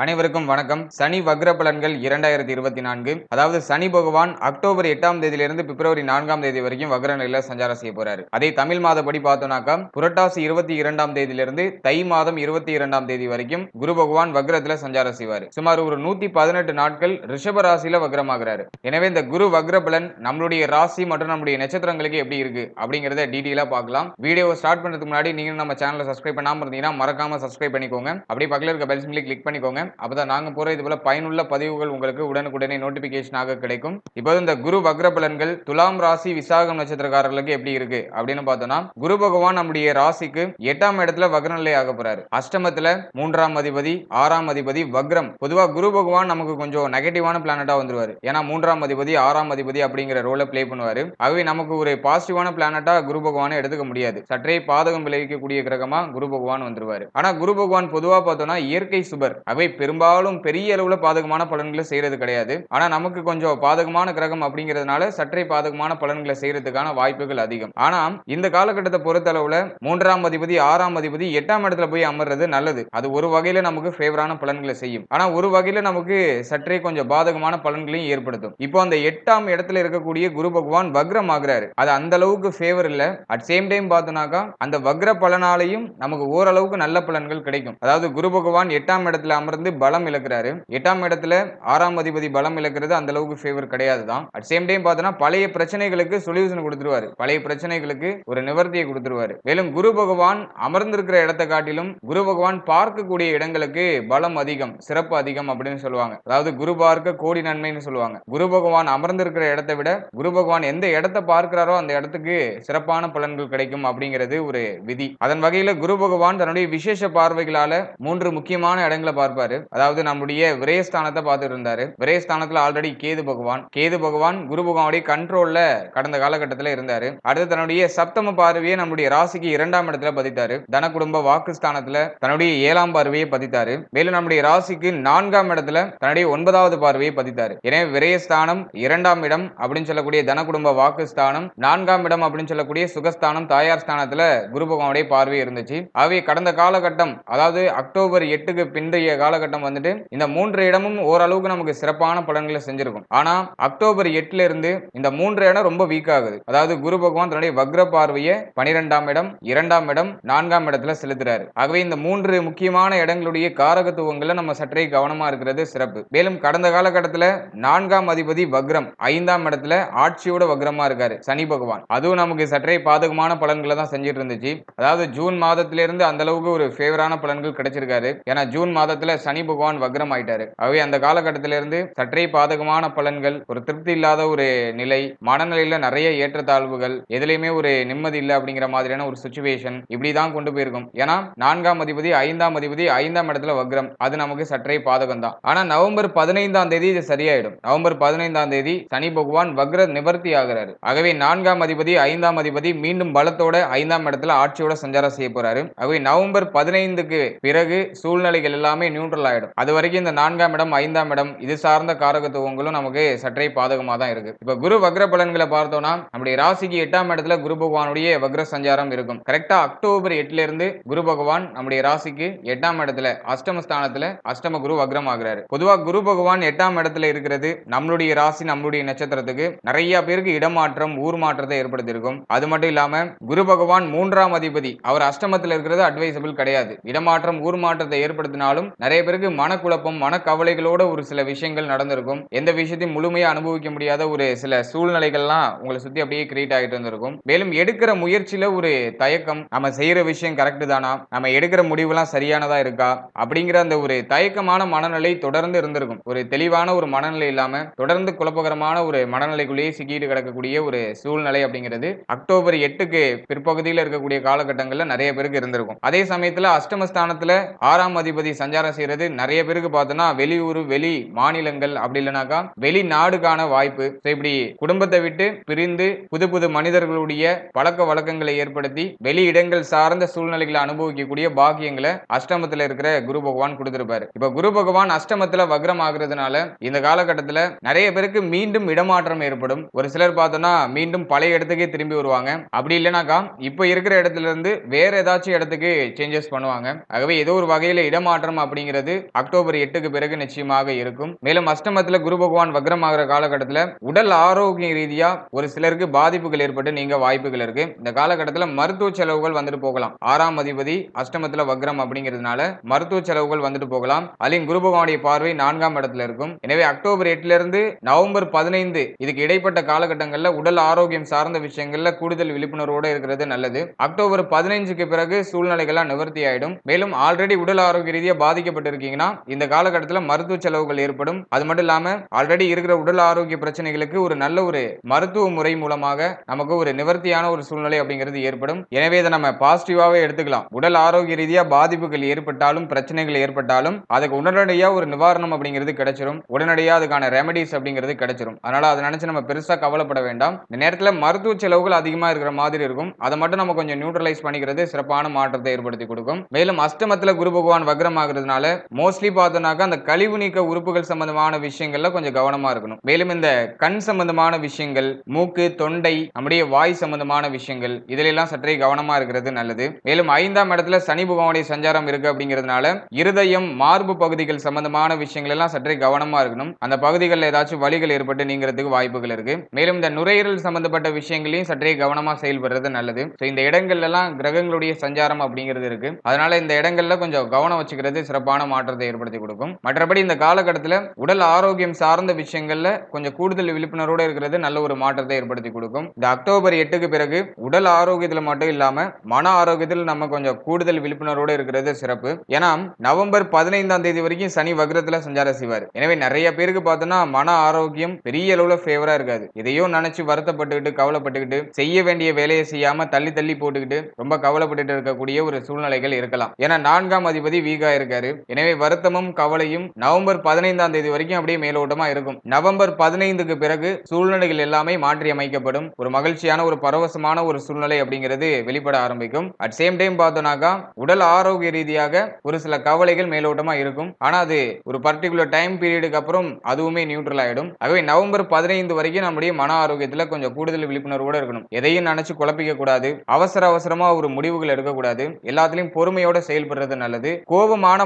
அனைவருக்கும் வணக்கம். சனி வக்ர பலன்கள் இரண்டாயிரத்தி இருபத்தி நான்கு. அதாவது சனி பகவான் அக்டோபர் எட்டாம் தேதியிலிருந்து பிப்ரவரி நான்காம் தேதி வரைக்கும் வக்ர நிலையில சஞ்சாரம் செய்ய போறாரு. அதே தமிழ் மாதப்படி பார்த்தோம்னாக்கா புரட்டாசி இருபத்தி இரண்டாம் தேதியிலிருந்து தை மாதம் இருபத்தி இரண்டாம் தேதி வரைக்கும் குரு பகவான் வக்ரத்துல சஞ்சாரம் செய்வார். சுமார் ஒரு நூத்தி பதினெட்டு நாட்கள் ரிஷப ராசியில வக்ரமாகிறாரு. எனவே இந்த குரு வக்ர பலன் நம்மளுடைய ராசி மற்றும் நம்மளுடைய நட்சத்திரங்களுக்கு எப்படி இருக்கு அப்படிங்கறத டீட்டெயிலா பார்க்கலாம். வீடியோ ஸ்டார்ட் பண்றதுக்கு முன்னாடி நீங்க நம்ம சேனலை சப்ஸ்கிரைப் பண்ணாம இருந்தீங்கன்னா மறக்காம சப்ஸ்கிரைப் பண்ணிக்கோங்க. அப்படியே பக்கத்தில் இருக்க பெல் கிளிக் பண்ணிக்கோங்க. அப்போ தான் நாங்கள் போகிற இது போல பயனுள்ள பதிவுகள் உங்களுக்கு உடனுக்குடனே நோட்டிபிகேஷனாக கிடைக்கும். இப்போ இந்த குரு வக்ர பலன்கள் துலாம் ராசி விசாகம் நட்சத்திரக்காரர்களுக்கு எப்படி இருக்கு? அப்படின்னு பார்த்தோம்னா குரு பகவான் நம்முடைய ராசிக்கு எட்டாம் இடத்துல வக்ரநிலை ஆக போறாரு. அஷ்டமத்துல மூன்றாம் அதிபதி ஆறாம் அதிபதி வக்ரம். பொதுவா குரு பகவான் நமக்கு கொஞ்சம் நெகட்டிவான பிளானட்டா வந்துருவாரு. ஏன்னா மூன்றாம் அதிபதி ஆறாம் அதிபதி அப்படிங்கிற ரோலை பிளே பண்ணுவாரு. ஆகவே நமக்கு ஒரு பாசிட்டிவான பிளானட்டா குரு பகவானை எடுத்துக்க முடியாது. சற்றே பாதகம் விளைவிக்கக்கூடிய கிரகமா குரு பகவான் வந்துருவாரு. ஆனா குரு பகவான் பொதுவா பார்த்தோம்னா இயற்கை சுபர். அவை பெரும்பாலும் பெரிய அளவுல பாதகமான பலன்களை செய்யறது கிடையாது. ஆனால் நமக்கு கொஞ்சம் பாதகமான கிரகம் அப்படிங்கிறதுனால சற்றே பாதகமான பலன்களை செய்யறதுக்கான வாய்ப்புகள் அதிகம். ஆனா இந்த காலகட்டத்தை பொறுத்த அளவுல மூன்றாம் அதிபதி ஆறாம் அதிபதி எட்டாம் இடத்துல போய் அமர்றது நல்லது. அது ஒரு வகையில் நமக்கு ஃபேவரான பலன்களை செய்யும். ஆனால் ஒரு வகையில் நமக்கு சற்றே கொஞ்சம் பாதகமான பலன்களையும் ஏற்படுத்தும். இப்போ அந்த எட்டாம் இடத்துல இருக்கக்கூடிய குரு பகவான் வக்ரம் ஆகுறாரு. அது அந்த அளவுக்கு ஃபேவர் இல்ல. அட் சேம் டைம் பார்த்தோம்னாக்கா அந்த வக்ர பலனாலையும் நமக்கு ஓரளவுக்கு நல்ல பலன்கள் கிடைக்கும். அதாவது குரு பகவான் எட்டாம் இடத்துல அமர்ந்து பலம் இழக்கிறாரு. எட்டாம் இடத்துல ஆறாம் அதிபதி பலம் இழக்கிறது அந்த அளவுக்கு ஃபேவர் கிடையாது தான் அட் சேம் டைம் பார்த்தோன்னா பழைய பிரச்சனைகளுக்கு சொல்யூஷன் கொடுத்துருவாரு. பழைய பிரச்சனைகளுக்கு ஒரு நிவர்த்தியை கொடுத்துருவாரு. மேலும் குரு பகவான் அமர்ந்திருக்கிற இடத்தை காட்டிலும் குரு பகவான் பார்க்கக்கூடிய இடங்களுக்கு பலம் அதிகம் சிறப்பு அதிகம் அப்படின்னு சொல்லுவாங்க. அதாவது குரு பார்க்க கோடி நன்மைன்னு சொல்லுவாங்க. குரு பகவான் அமர்ந்திருக்கிற இடத்தை விட குரு பகவான் எந்த இடத்தை பார்க்கிறாரோ அந்த இடத்துக்கு சிறப்பான பலன்கள் கிடைக்கும் அப்படிங்கிறது ஒரு விதி. அதன் வகையில குரு பகவான் தன்னுடைய விசேஷ பார்வைகளால மூன்று முக்கியமான இடங்களை பார்ப்பாரு. அதாவது நம்முடைய விரயஸ்தானத்தை பார்த்துட்டு இருந்தாரு. விரயஸ்தானத்துல ஆல்ரெடி கேது பகவான். கேது பகவான் குரு பகவானுடைய கண்ட்ரோல்ல கடந்த காலகட்டத்தில் இருந்தாரு. அடுத்து தன்னுடைய சப்தம பார்வையை நம்முடைய ராசிக்கு இரண்டாம் இடத்துல பதித்தாரு. தன குடும்ப வாக்குஸ்தானத்துல தன்னுடைய ஏழாம் பார்வையை பதித்தாரு. மேலும் நம்முடைய ராசிக்கு நான்காம் இடத்துல தன்னுடைய ஒன்பதாவது பார்வையை பதித்தாரு. எனவே விரயஸ்தானம் இரண்டாம் இடம் அப்படின்னு சொல்லக்கூடிய தன குடும்ப வாக்குஸ்தானம் நான்காம் இடம் அப்படின்னு சொல்லக்கூடிய சுகஸ்தானம் தாயார் ஸ்தானத்துல குரு பகவானுடைய பார்வை இருந்துச்சு. அவை கடந்த காலகட்டம் அதாவது அக்டோபர் எட்டுக்கு பிந்தைய காலகட்டம் வந்துட்டு இந்த மூன்று இடமும் ஓரளவுக்கு நமக்கு சிறப்பான பலன்களை செஞ்சிருக்கும். ஆனா அக்டோபர் எட்டுல இருந்து இந்த மூன்று இடம் ரொம்ப வீக் ஆகுது. அதாவது குரு பகவான் தன்னுடைய வக்ர பார்வையை பனிரெண்டாம் இடம் இரண்டாம் இடம் நான்காம் இடத்துல செலுத்துறாரு. ஆகவே இந்த மூன்று முக்கியமான இடங்களுடைய காரகத்துவங்களை நம்ம சற்றே கவனமா இருக்கிறது சிறப்பு. மேலும் கடந்த காலகட்டத்துல நான்காம் அதிபதி வக்ரம் ஐந்தாம் இடத்துல ஆட்சியோட வக்ரமா இருக்காரு சனி பகவான். அதுவும் நமக்கு சற்றே பாதகமான பலன்களை தான் செஞ்சுட்டு இருந்துச்சு. அதாவது ஜூன் மாதத்திலிருந்து அந்த அளவுக்கு ஒரு ஃபேவரான பலன்கள் கிடைச்சிருக்காரு. ஏன்னா ஜூன் மாதத்துல சனி பகவான் வக்ரம் ஆயிட்டாரு ஆகவே அந்த காலகட்டத்திலிருந்து சற்றே பாதகமான பலன்கள் ஒரு திருப்தி இல்லாத ஒரு நிலை மனநிலையில நிறைய ஏற்றத்தாழ்வுகள் எதுலையுமே ஒரு நிம்மதி இல்லை அப்படிங்கிற மாதிரியான ஒரு சுச்சுவேஷன் இப்படிதான் கொண்டு போயிருக்கும். ஏன்னா நான்காம் அதிபதி ஐந்தாம் அதிபதி ஐந்தாம் இடத்துல வக்ரம். அது நமக்கு சற்றே பாதகம் தான் ஆனா நவம்பர் பதினைந்தாம் தேதி இது சரியாயிடும். நவம்பர் பதினைந்தாம் தேதி சனி பகவான் வக்ர நிவர்த்தி ஆகிறாரு. ஆகவே நான்காம் அதிபதி ஐந்தாம் அதிபதி மீண்டும் பலத்தோட ஐந்தாம் இடத்துல ஆட்சியோட சஞ்சாரம் செய்ய போறாரு. ஆகவே நவம்பர் பதினைந்துக்கு பிறகு சூழ்நிலைகள் எல்லாமே நியூட்ரல் ஆயிடும் அது வரைக்கும் இந்த நான்காம் இடம் ஐந்தாம் இடம் இது சார்ந்த காரகத்துவங்களும் நமக்கு சற்றே பாதகமா தான் இருக்கு. இப்ப குரு வக்ர பலன்களை பார்த்தோம்னா நம்முடைய ராசிக்கு எட்டாம் இடத்துல குரு பகவானுடைய வக்ர சஞ்சாரம் இருக்கும். கரெக்டா அக்டோபர் எட்டுல இருந்து குரு பகவான் நம்முடைய ராசிக்கு எட்டாம் இடத்துல அஷ்டம ஸ்தானத்துல அஷ்டம குரு வக்ரம் ஆகிறாரு பொதுவா குரு பகவான் எட்டாம் இடத்துல இருக்கிறது நம்மளுடைய ராசி நம்மளுடைய நட்சத்திரத்துக்கு நிறைய பேருக்கு இடமாற்றம் ஊர் மாற்றத்தை ஏற்படுத்தியிருக்கும். அது மட்டும் இல்லாம குரு பகவான் மூன்றாம் அதிபதி அவர் அஷ்டமத்தில் இருக்கிறது அட்வைசபிள் கிடையாது. இடமாற்றம் ஊர் மாற்றத்தை ஏற்படுத்தினாலும் நிறைய பேருக்கு மனக்குழப்பம் மனக்கவலைகளோட ஒரு சில விஷயங்கள் நடந்திருக்கும். எந்த விஷயத்தையும் முழுமையா அனுபவிக்க முடியாத ஒரு சில சூழ்நிலைகள்லாம் உங்களை சுத்தி அப்படியே கிரியேட் ஆகிட்டு இருந்திருக்கும். மேலும் எடுக்கிற முயற்சியில ஒரு தயக்கம் நம்ம செய்யற விஷயம் கரெக்டு தானா? நம்ம எடுக்கிற முடிவுலாம் சரியானதா இருக்கா? அப்படிங்கிற அந்த ஒரு தயக்கமான மனநிலை தொடர்ந்து இருந்திருக்கும். ஒரு தெளிவான ஒரு மனநிலை இல்லாம தொடர்ந்து குழப்பகரமான ஒரு மனநிலைக்குள்ளேயே சிக்கிட்டு கிடக்கக்கூடிய ஒரு சூழ்நிலை அப்படிங்கிறது அக்டோபர் எட்டுக்கு பிற்பகுதியில் இருக்கக்கூடிய காலகட்டங்கள்ல நிறைய பேருக்கு இருந்திருக்கும். அதே சமயத்துல அஷ்டமஸ்தானத்துல ஆறாம் அதிபதி சஞ்சாரம் செய்யறது நிறைய பேருக்கு பார்த்தோன்னா வெளியூர் வெளி மாநிலங்கள் அப்படி இல்லைனாக்கா வெளிநாடுக்கான வாய்ப்பு. இப்படி குடும்பத்தை விட்டு பிரிந்து புது புது மனிதர்களுடைய பழக்க வழக்கங்களை ஏற்படுத்தி வெளி இடங்கள் சார்ந்த சூழ்நிலைகளை அனுபவிக்கக்கூடிய பாக்கியங்களை அஷ்டமத்தில் இருக்கிற குரு பகவான் கொடுத்திருப்பாரு. இப்ப குரு பகவான் அஷ்டமத்தில் வக்ரம் ஆகுறதுனால இந்த காலகட்டத்தில் நிறைய பேருக்கு மீண்டும் இடமாற்றம் ஏற்படும். ஒரு சிலர் பார்த்தோம்னா மீண்டும் பழைய இடத்துக்கே திரும்பி வருவாங்க. அப்படி இல்லைனாக்கா இப்ப இருக்கிற இடத்துல இருந்து வேற ஏதாச்சும் இடத்துக்கு சேஞ்சஸ் பண்ணுவாங்க. ஆகவே ஏதோ ஒரு வகையில் இடமாற்றம் அப்படிங்கிறது அப்படிங்கிறது அக்டோபர் எட்டுக்கு பிறகு நிச்சயமாக இருக்கும். மேலும் அஷ்டமத்துல குரு பகவான் வக்ரமாகிற காலகட்டத்தில் உடல் ஆரோக்கிய ரீதியா ஒரு சிலருக்கு பாதிப்புகள் ஏற்பட்டு நீங்க வாய்ப்புகள் இருக்கு. இந்த காலகட்டத்தில் மருத்துவ செலவுகள் வந்துட்டு போகலாம். ஆறாம் அதிபதி அஷ்டமத்துல வக்ரம் அப்படிங்கிறதுனால மருத்துவ செலவுகள் வந்துட்டு போகலாம். அதிலும் குரு பகவானுடைய பார்வை நான்காம் இடத்துல இருக்கும். எனவே அக்டோபர் எட்டுல இருந்து நவம்பர் பதினைந்து இதுக்கு இடைப்பட்ட காலகட்டங்களில் உடல் ஆரோக்கியம் சார்ந்த விஷயங்கள்ல கூடுதல் விழிப்புணர்வோட இருக்கிறது நல்லது. அக்டோபர் பதினைஞ்சுக்கு பிறகு சூழ்நிலைகள்லாம் நிவர்த்தி ஆயிடும். மேலும் ஆல்ரெடி உடல் ஆரோக்கிய ரீதியாக பாதிக்கப்பட்டு இருக்கீங்கன்னா இந்த காலகட்டத்தில் மருத்துவ செலவுகள் ஏற்படும். அது மட்டும் இல்லாமல் ஆல்ரெடி இருக்கிற உடல் ஆரோக்கிய பிரச்சனைகளுக்கு ஒரு நல்ல ஒரு மருத்துவ முறை மூலமாக நமக்கு ஒரு நிவர்த்தியான ஒரு சூழ்நிலை அப்படிங்கிறது ஏற்படும். எனவே இதை நம்ம பாசிட்டிவாகவே எடுத்துக்கலாம். உடல் ஆரோக்கிய ரீதியாக பாதிப்புகள் ஏற்பட்டாலும் பிரச்சனைகள் ஏற்பட்டாலும் அதுக்கு உடனடியாக ஒரு நிவாரணம் அப்படிங்கிறது கிடைச்சிரும். உடனடியாக அதுக்கான ரெமடிஸ் அப்படிங்கிறது கிடைச்சிரும். அதனால அதை நினச்சி நம்ம பெருசாக கவலைப்பட வேண்டாம். இந்த நேரத்தில் மருத்துவ செலவுகள் அதிகமாக இருக்கிற மாதிரி இருக்கும். அதை மட்டும் நம்ம கொஞ்சம் நியூட்ரலைஸ் பண்ணிக்கிறது சிறப்பான மாற்றத்தை ஏற்படுத்தி கொடுக்கும். மேலும் அஷ்டமத்தில் குரு பகவான் வக்ரம் ஆகுறதுனால மோஸ்ட்லி பார்த்தோம்னாக்கா அந்த கழிவு நீக்க உறுப்புகள் சம்பந்தமான விஷயங்கள்ல கொஞ்சம் கவனமா இருக்கணும். மேலும் இந்த கண் சம்பந்தமான விஷயங்கள் மூக்கு தொண்டை நம்முடைய வாய் சம்பந்தமான விஷயங்கள் இதிலெல்லாம் சற்றே கவனமா இருக்கிறது நல்லது. மேலும் ஐந்தாம் இடத்துல சனி பகவானுடைய சஞ்சாரம் இருக்கு அப்படிங்கிறதுனால இருதயம் மார்பு பகுதிகள் சம்பந்தமான விஷயங்கள் எல்லாம் சற்றே கவனமா இருக்கணும். அந்த பகுதிகளில் ஏதாச்சும் வழிகள் ஏற்பட்டு நீங்கிறதுக்கு வாய்ப்புகள் இருக்கு. மேலும் இந்த நுரையீரல் சம்பந்தப்பட்ட விஷயங்களையும் சற்றே கவனமா செயல்படுறது நல்லது. ஸோ இந்த இடங்கள்ல எல்லாம் கிரகங்களுடைய சஞ்சாரம் அப்படிங்கிறது இருக்கு. அதனால இந்த இடங்கள்ல கொஞ்சம் கவனம் வச்சுக்கிறது சிறப்பான மாற்றத்தை ஏற்படுத்தி கொடுக்கும். மற்றபடி இந்த காலகட்டத்தில் உடல் ஆரோக்கியம் சார்ந்த விஷயங்கள்ல கொஞ்சம் கூடுதல் விழிப்புணர்வோடு இருக்கிறது நல்ல ஒரு மாற்றத்தை ஏற்படுத்தி கொடுக்கும். இந்த அக்டோபர் எட்டுக்கு பிறகு உடல் ஆரோக்கியத்தில் மட்டும் இல்லாம மன ஆரோக்கியத்தில் நம்ம கொஞ்சம் கூடுதல் விழிப்புணர்வோடு இருக்கிறது சிறப்பு. ஏன்னா நவம்பர் பதினைந்தாம் தேதி வரைக்கும் சனி வக்ரத்துல சஞ்சாரம் செய்வார். எனவே நிறைய பேருக்கு பார்த்தோம்னா மன ஆரோக்கியம் பெரிய அளவுல ஃபேவரா இருக்காது. இதையோ நினைச்சு வருத்தப்பட்டுக்கிட்டு கவலைப்பட்டுக்கிட்டு செய்ய வேண்டிய வேலையை செய்யாம தள்ளி தள்ளி போட்டுக்கிட்டு ரொம்ப கவலைப்பட்டுட்டு இருக்கக்கூடிய ஒரு சூழ்நிலைகள் இருக்கலாம். ஏன்னா நான்காம் அதிபதி வீகா இருக்காரு. எனவே எனவே வருத்தமும் கவலையும் நவம்பர் பதினைந்தாம் தேதி வரைக்கும் அப்படியே மேலோட்டமா இருக்கும். நவம்பர் பதினைந்துக்கு பிறகு சூழ்நிலைகள் எல்லாமே மாற்றி அமைக்கப்படும் ஒரு மகிழ்ச்சியான ஒரு பரவசமான ஒரு சூழ்நிலை அப்படிங்கிறது வெளிப்பட ஆரம்பிக்கும். அட் சேம் டைம் பார்த்தோம்னாக்கா உடல் ஆரோக்கிய ரீதியாக ஒரு சில கவலைகள் மேலோட்டமா இருக்கும். ஆனா அது ஒரு பர்டிகுலர் டைம் பீரியடுக்கு அப்புறம் அதுவுமே நியூட்ரல் ஆயிடும். ஆகவே நவம்பர் பதினைந்து வரைக்கும் நம்முடைய மன ஆரோக்கியத்துல கொஞ்சம் கூடுதல் விழிப்புணர்வோட இருக்கணும். எதையும் நினைச்சு குழப்பிக்க கூடாது. அவசர அவசரமா ஒரு முடிவுகள் எடுக்கக்கூடாது. எல்லாத்துலயும் பொறுமையோட செயல்படுறது நல்லது. கோபமான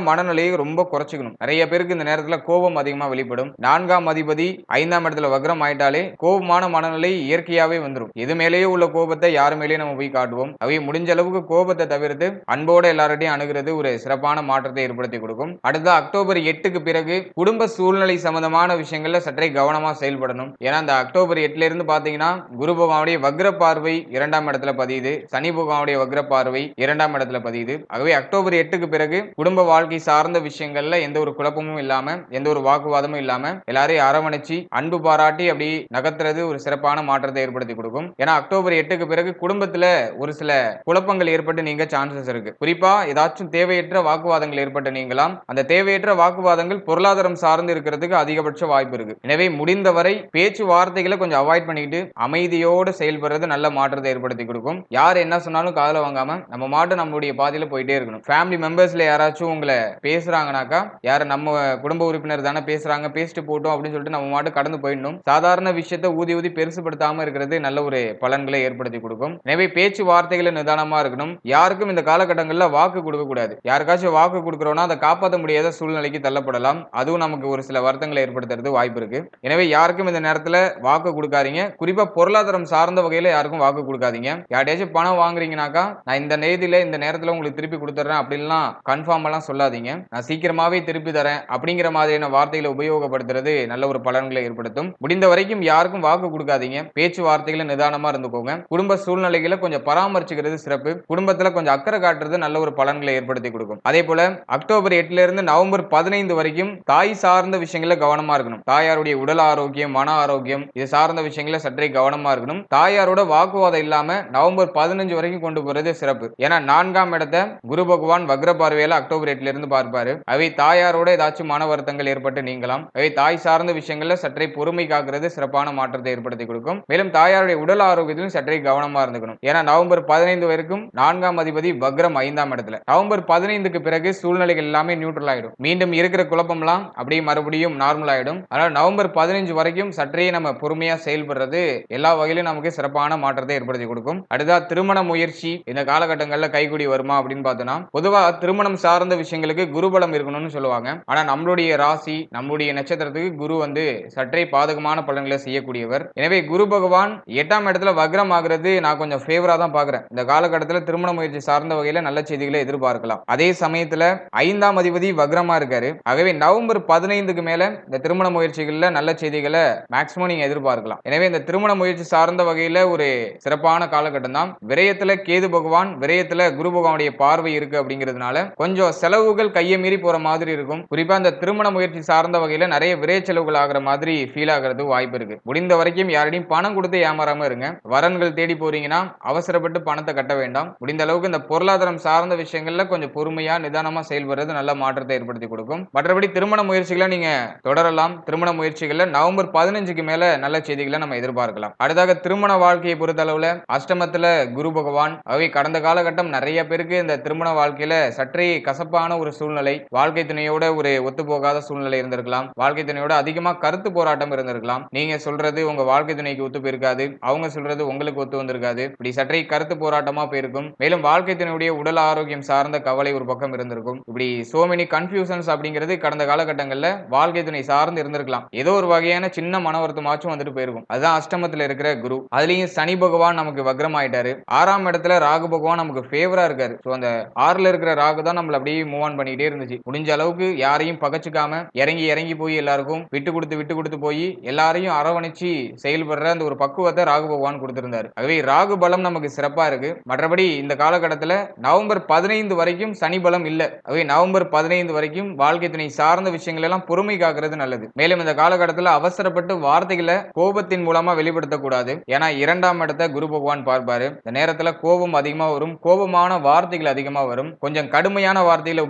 மனநிலையை ரொம்ப குறைச்சிக்கணும். நிறைய பேருக்கு இந்த நேரத்துல கோபம் அதிகமா வெளிப்படும். நான்காம் அதிபதி ஐந்தாம் இடத்துல வக்ரம் ஆயிட்டாலே கோபமான மனநிலை இயற்கையாவே வந்துடும் எது மேலேயே உள்ள கோபத்தை யார் மேலேயும் நம்ம போய் காட்டுவோம். அவை முடிஞ்ச அளவுக்கு கோபத்தை தவிர்த்து அன்போட எல்லார்ட்டையும் அணுகிறது ஒரு சிறப்பான மாற்றத்தை ஏற்படுத்தி கொடுக்கும். அடுத்த அக்டோபர் எட்டுக்கு பிறகு குடும்ப சூழ்நிலை சம்பந்தமான விஷயங்கள்ல சற்றே கவனமா செயல்படணும். ஏன்னா அந்த அக்டோபர் எட்டுல இருந்து பாத்தீங்கன்னா குரு பகவானுடைய வக்ர பார்வை இரண்டாம் இடத்துல பதியுது. சனி பகவானுடைய வக்ர பார்வை இரண்டாம் இடத்துல பதியுது. ஆகவே அக்டோபர் எட்டுக்கு பிறகு குடும்ப வாழ்க்கை சார்ந்த விஷயங்கள்ல எந்த ஒரு குழப்பமும் இல்லாம எந்த ஒரு வாக்குவாதமும் இல்லாம எல்லாரையும் அரவணைச்சு அன்பு பாராட்டி அப்படி நகர்த்துறது ஒரு சிறப்பான மாற்றத்தை ஏற்படுத்தி கொடுக்கும். ஏன்னா அக்டோபர் எட்டுக்கு பிறகு குடும்பத்துல ஒரு சில குழப்பங்கள் ஏற்பட்டு நீங்க சான்சஸ் இருக்கு. குறிப்பா ஏதாச்சும் தேவையற்ற வாக்குவாதங்கள் ஏற்பட்டு நீங்களாம் அந்த தேவையற்ற வாக்குவாதங்கள் பொருளாதாரம் சார்ந்து இருக்கிறதுக்கு அதிகபட்ச வாய்ப்பு இருக்கு. எனவே முடிந்தவரை பேச்சு வார்த்தைகளை கொஞ்சம் அவாய்ட் பண்ணிக்கிட்டு அமைதியோடு செயல்படுறது நல்ல மாற்றத்தை ஏற்படுத்தி கொடுக்கும். யார் என்ன சொன்னாலும் காதல வாங்காம நம்ம மாட்டு நம்மளுடைய பாதையில போயிட்டே இருக்கணும். ஃபேமிலி மெம்பர்ஸ்ல யாராச்சும் உங்களை பேசுறாங்கனாக்கா யார் நம்ம குடும்ப உறுப்பினர் தானே பேசுறாங்க பேசிட்டு போட்டோம் அப்படின்னு சொல்லிட்டு நம்ம மாட்டு கடந்து போயிடணும். சாதாரண விஷயத்தை ஊதி ஊதி பெருசுபடுத்தாம இருக்கிறது நல்ல ஒரு பலன்களை ஏற்படுத்தி கொடுக்கும். எனவே பேச்சு வார்த்தைகளை நிதானமா இருக்கணும். யாருக்கும் இந்த காலகட்டங்களில் வாக்கு கொடுக்க கூடாது. யாருக்காச்சும் வாக்கு கொடுக்குறோம்னா அதை காப்பாற்ற முடியாத சூழ்நிலைக்கு தள்ளப்படலாம். அதுவும் நமக்கு ஒரு சில வருத்தங்களை ஏற்படுத்துறது வாய்ப்பு இருக்கு. எனவே யாருக்கும் இந்த நேரத்தில் வாக்கு கொடுக்காதீங்க. குறிப்பா பொருளாதாரம் சார்ந்த வகையில் யாருக்கும் வாக்கு கொடுக்காதீங்க. யார்ட்டையாச்சும் பணம் வாங்குறீங்கனாக்கா நான் இந்த நேதியில இந்த நேரத்தில் உங்களுக்கு திருப்பி கொடுத்துட்றேன் அப்படின்லாம் கன்ஃபார்ம் எல்லாம் சொல்லாதீங்க. நான் சீக்கிரமாவே திருப்பி தரேன் அப்படிங்கிற மாதிரியான வார்த்தைகளை உபயோகப்படுத்துறது நல்ல ஒரு பலன்களை ஏற்படுத்தும். முடிந்த வரைக்கும் யாருக்கும் வாக்கு கொடுக்காதீங்க. பேச்சுவார்த்தைகளை நிதானமா இருந்துக்கோங்க. குடும்ப சூழ்நிலைகளை கொஞ்சம் பராமரிச்சுக்கிறது சிறப்பு. குடும்பத்துல கொஞ்சம் அக்கறை காட்டுறது நல்ல ஒரு பலன்களை ஏற்படுத்தி கொடுக்கும். அதே போல அக்டோபர் எட்டுல இருந்து நவம்பர் பதினைந்து வரைக்கும் தாய் சார்ந்த விஷயங்கள கவனமா இருக்கணும். தாயாருடைய உடல் ஆரோக்கியம் மன ஆரோக்கியம் இது சார்ந்த விஷயங்கள சற்றே கவனமா இருக்கணும். தாயாரோட வாக்குவாதம் இல்லாம நவம்பர் பதினஞ்சு வரைக்கும் கொண்டு போறது சிறப்பு. ஏன்னா நான்காம் இடத்தை குரு பகவான் வக்ர பார்வையில அக்டோபர் எட்டுல இருந்து பார்ப்பார். அவை தாயாரோட ஏதாச்சும் மன வருத்தங்கள் ஏற்பட்டு நீங்களாம் அவை தாய் சார்ந்த விஷயங்கள்ல சற்றே பொறுமை காக்கிறது சிறப்பான மாற்றத்தை ஏற்படுத்தி கொடுக்கும். மேலும் தாயாருடைய உடல் ஆரோக்கியத்திலும் சற்றே கவனமா இருந்துக்கணும். ஏன்னா நவம்பர் பதினைந்து வரைக்கும் நான்காம் அதிபதி வக்ரம் ஐந்தாம் இடத்துல. நவம்பர் பதினைந்துக்கு பிறகு சூழ்நிலைகள் எல்லாமே நியூட்ரல் ஆயிடும். மீண்டும் இருக்கிற குழப்பம்லாம் அப்படியே மறுபடியும் நார்மல் ஆயிடும். அதனால நவம்பர் பதினைஞ்சு வரைக்கும் சற்றே நம்ம பொறுமையா செயல்படுறது எல்லா வகையிலும் நமக்கு சிறப்பான மாற்றத்தை ஏற்படுத்தி கொடுக்கும். அடுத்தா திருமண முயற்சி. இந்த காலகட்டங்களில் கைகூடி வருமா அப்படின்னு பார்த்தோம்னா பொதுவா திருமணம் சார்ந்த விஷயங்களுக்கு குரு குருபலம் இருக்கணும்னு சொல்லுவாங்க. ஆனா நம்மளுடைய ராசி நம்மளுடைய நட்சத்திரத்துக்கு குரு வந்து சற்றே பாதகமான பலன்களை செய்யக்கூடியவர். எனவே குரு பகவான் எட்டாம் இடத்துல வக்ரம் ஆகுறது நான் கொஞ்சம் ஃபேவரா தான் பாக்குறேன் இந்த காலகட்டத்தில் திருமண முயற்சி சார்ந்த வகையில நல்ல செய்திகளை எதிர்பார்க்கலாம். அதே சமயத்துல ஐந்தாம் அதிபதி வக்ரமா இருக்காரு. ஆகவே நவம்பர் பதினைந்துக்கு மேல இந்த திருமண முயற்சிகள்ல நல்ல செய்திகளை மேக்சிமம் நீங்க எதிர்பார்க்கலாம். எனவே இந்த திருமண முயற்சி சார்ந்த வகையில ஒரு சிறப்பான காலகட்டம் தான். விரயத்துல கேது பகவான் விரயத்துல குரு பகவானுடைய பார்வை இருக்கு அப்படிங்கிறதுனால கொஞ்சம் செலவுகள் கையை மீறி போற மாதிரி இருக்கும். குறிப்பா அந்த திருமண முயற்சி சார்ந்த வகையில நிறைய விரைய செலவுகள் ஆகிற மாதிரி ஃபீல் ஆகிறது வாய்ப்பு இருக்கு. முடிந்த வரைக்கும் யாரையும் பணம் கொடுத்து ஏமாறாம இருங்க. வரன்கள் தேடி போறீங்கன்னா அவசரப்பட்டு பணத்தை கட்ட வேண்டாம். முடிந்த அளவுக்கு இந்த பொருளாதாரம் சார்ந்த விஷயங்கள்ல கொஞ்சம் பொறுமையா நிதானமா செயல்படுறது நல்ல மாற்றத்தை ஏற்படுத்தி கொடுக்கும். மற்றபடி திருமண முயற்சிகளை நீங்க தொடரலாம். திருமண முயற்சிகள்ல நவம்பர் பதினஞ்சுக்கு மேல நல்ல செய்திகளை நம்ம எதிர்பார்க்கலாம். அடுத்தாக திருமண வாழ்க்கையை பொறுத்த அளவுல அஷ்டமத்துல குரு பகவான். அவை கடந்த காலகட்டம் நிறைய பேருக்கு இந்த திருமண வாழ்க்கையில சற்றே கசப்பான ஒரு சூழ்நிலை வாழ்க்கை துணையோட ஒரு ஒத்து போகாத சூழ்நிலை இருந்திருக்கலாம். வாழ்க்கை துணையோட அதிகமா கருத்து போராட்டம் இருந்திருக்கலாம். நீங்க சொல்றது உங்க வாழ்க்கை துணைக்கு ஒத்து போயிருக்காது. அவங்க சொல்றது உங்களுக்கு ஒத்து வந்திருக்காது. இப்படி சற்றே கருத்து போராட்டமா போயிருக்கும். மேலும் வாழ்க்கை துணையுடைய உடல் ஆரோக்கியம் சார்ந்த கவலை ஒரு பக்கம் இருந்திருக்கும். இப்படி சோ மெனி கன்ஃபியூசன்ஸ் அப்படிங்கிறது கடந்த காலகட்டங்கள்ல வாழ்க்கை துணை சார்ந்து இருந்திருக்கலாம். ஏதோ ஒரு வகையான சின்ன மன வருத்தமாச்சும் வந்துட்டு போயிருக்கும். அதுதான் அஷ்டமத்துல இருக்கிற குரு. அதுலயும் சனி பகவான் நமக்கு வக்ரமாயிட்டாரு. ஆறாம் இடத்துல ராகு பகவான் நமக்கு ஃபேவரா இருக்காரு. ஸோ அந்த ஆறுல இருக்கிற ராகு தான் நம்மள அப்படியே மூவ் ஆன் பண்ணிக்கிட்டே இருந்துச்சு. முடிஞ்ச அளவுக்கு யாரையும் பகச்சுக்காம இறங்கி இறங்கி போய் எல்லாருக்கும் விட்டு கொடுத்து விட்டு கொடுத்து போய் எல்லாரையும் அரவணைச்சு செயல்படுற அந்த ஒரு பக்குவத்தை ராகு பகவான் கொடுத்திருந்தாரு. ஆகவே ராகு பலம் நமக்கு சிறப்பா இருக்கு. மற்றபடி இந்த காலகட்டத்துல நவம்பர் பதினைந்து வரைக்கும் சனி பலம் இல்ல. ஆகவே நவம்பர் பதினைந்து வரைக்கும் வாழ்க்கை துணை சார்ந்த விஷயங்கள் எல்லாம் பொறுமை காக்கிறது நல்லது. மேலும் இந்த காலகட்டத்தில் அவசரப்பட்டு வார்த்தைகளை கோபத்தின் மூலமா வெளிப்படுத்தக்கூடாது ஏன்னா இரண்டாம் இடத்தை குரு பகவான் பார்ப்பாரு. இந்த நேரத்தில் கோபம் அதிகமாக வரும். கோபமான வார்த்தைகள் அதிகமாக வரும். கொஞ்சம் கடுமையான வார்த்தைகளை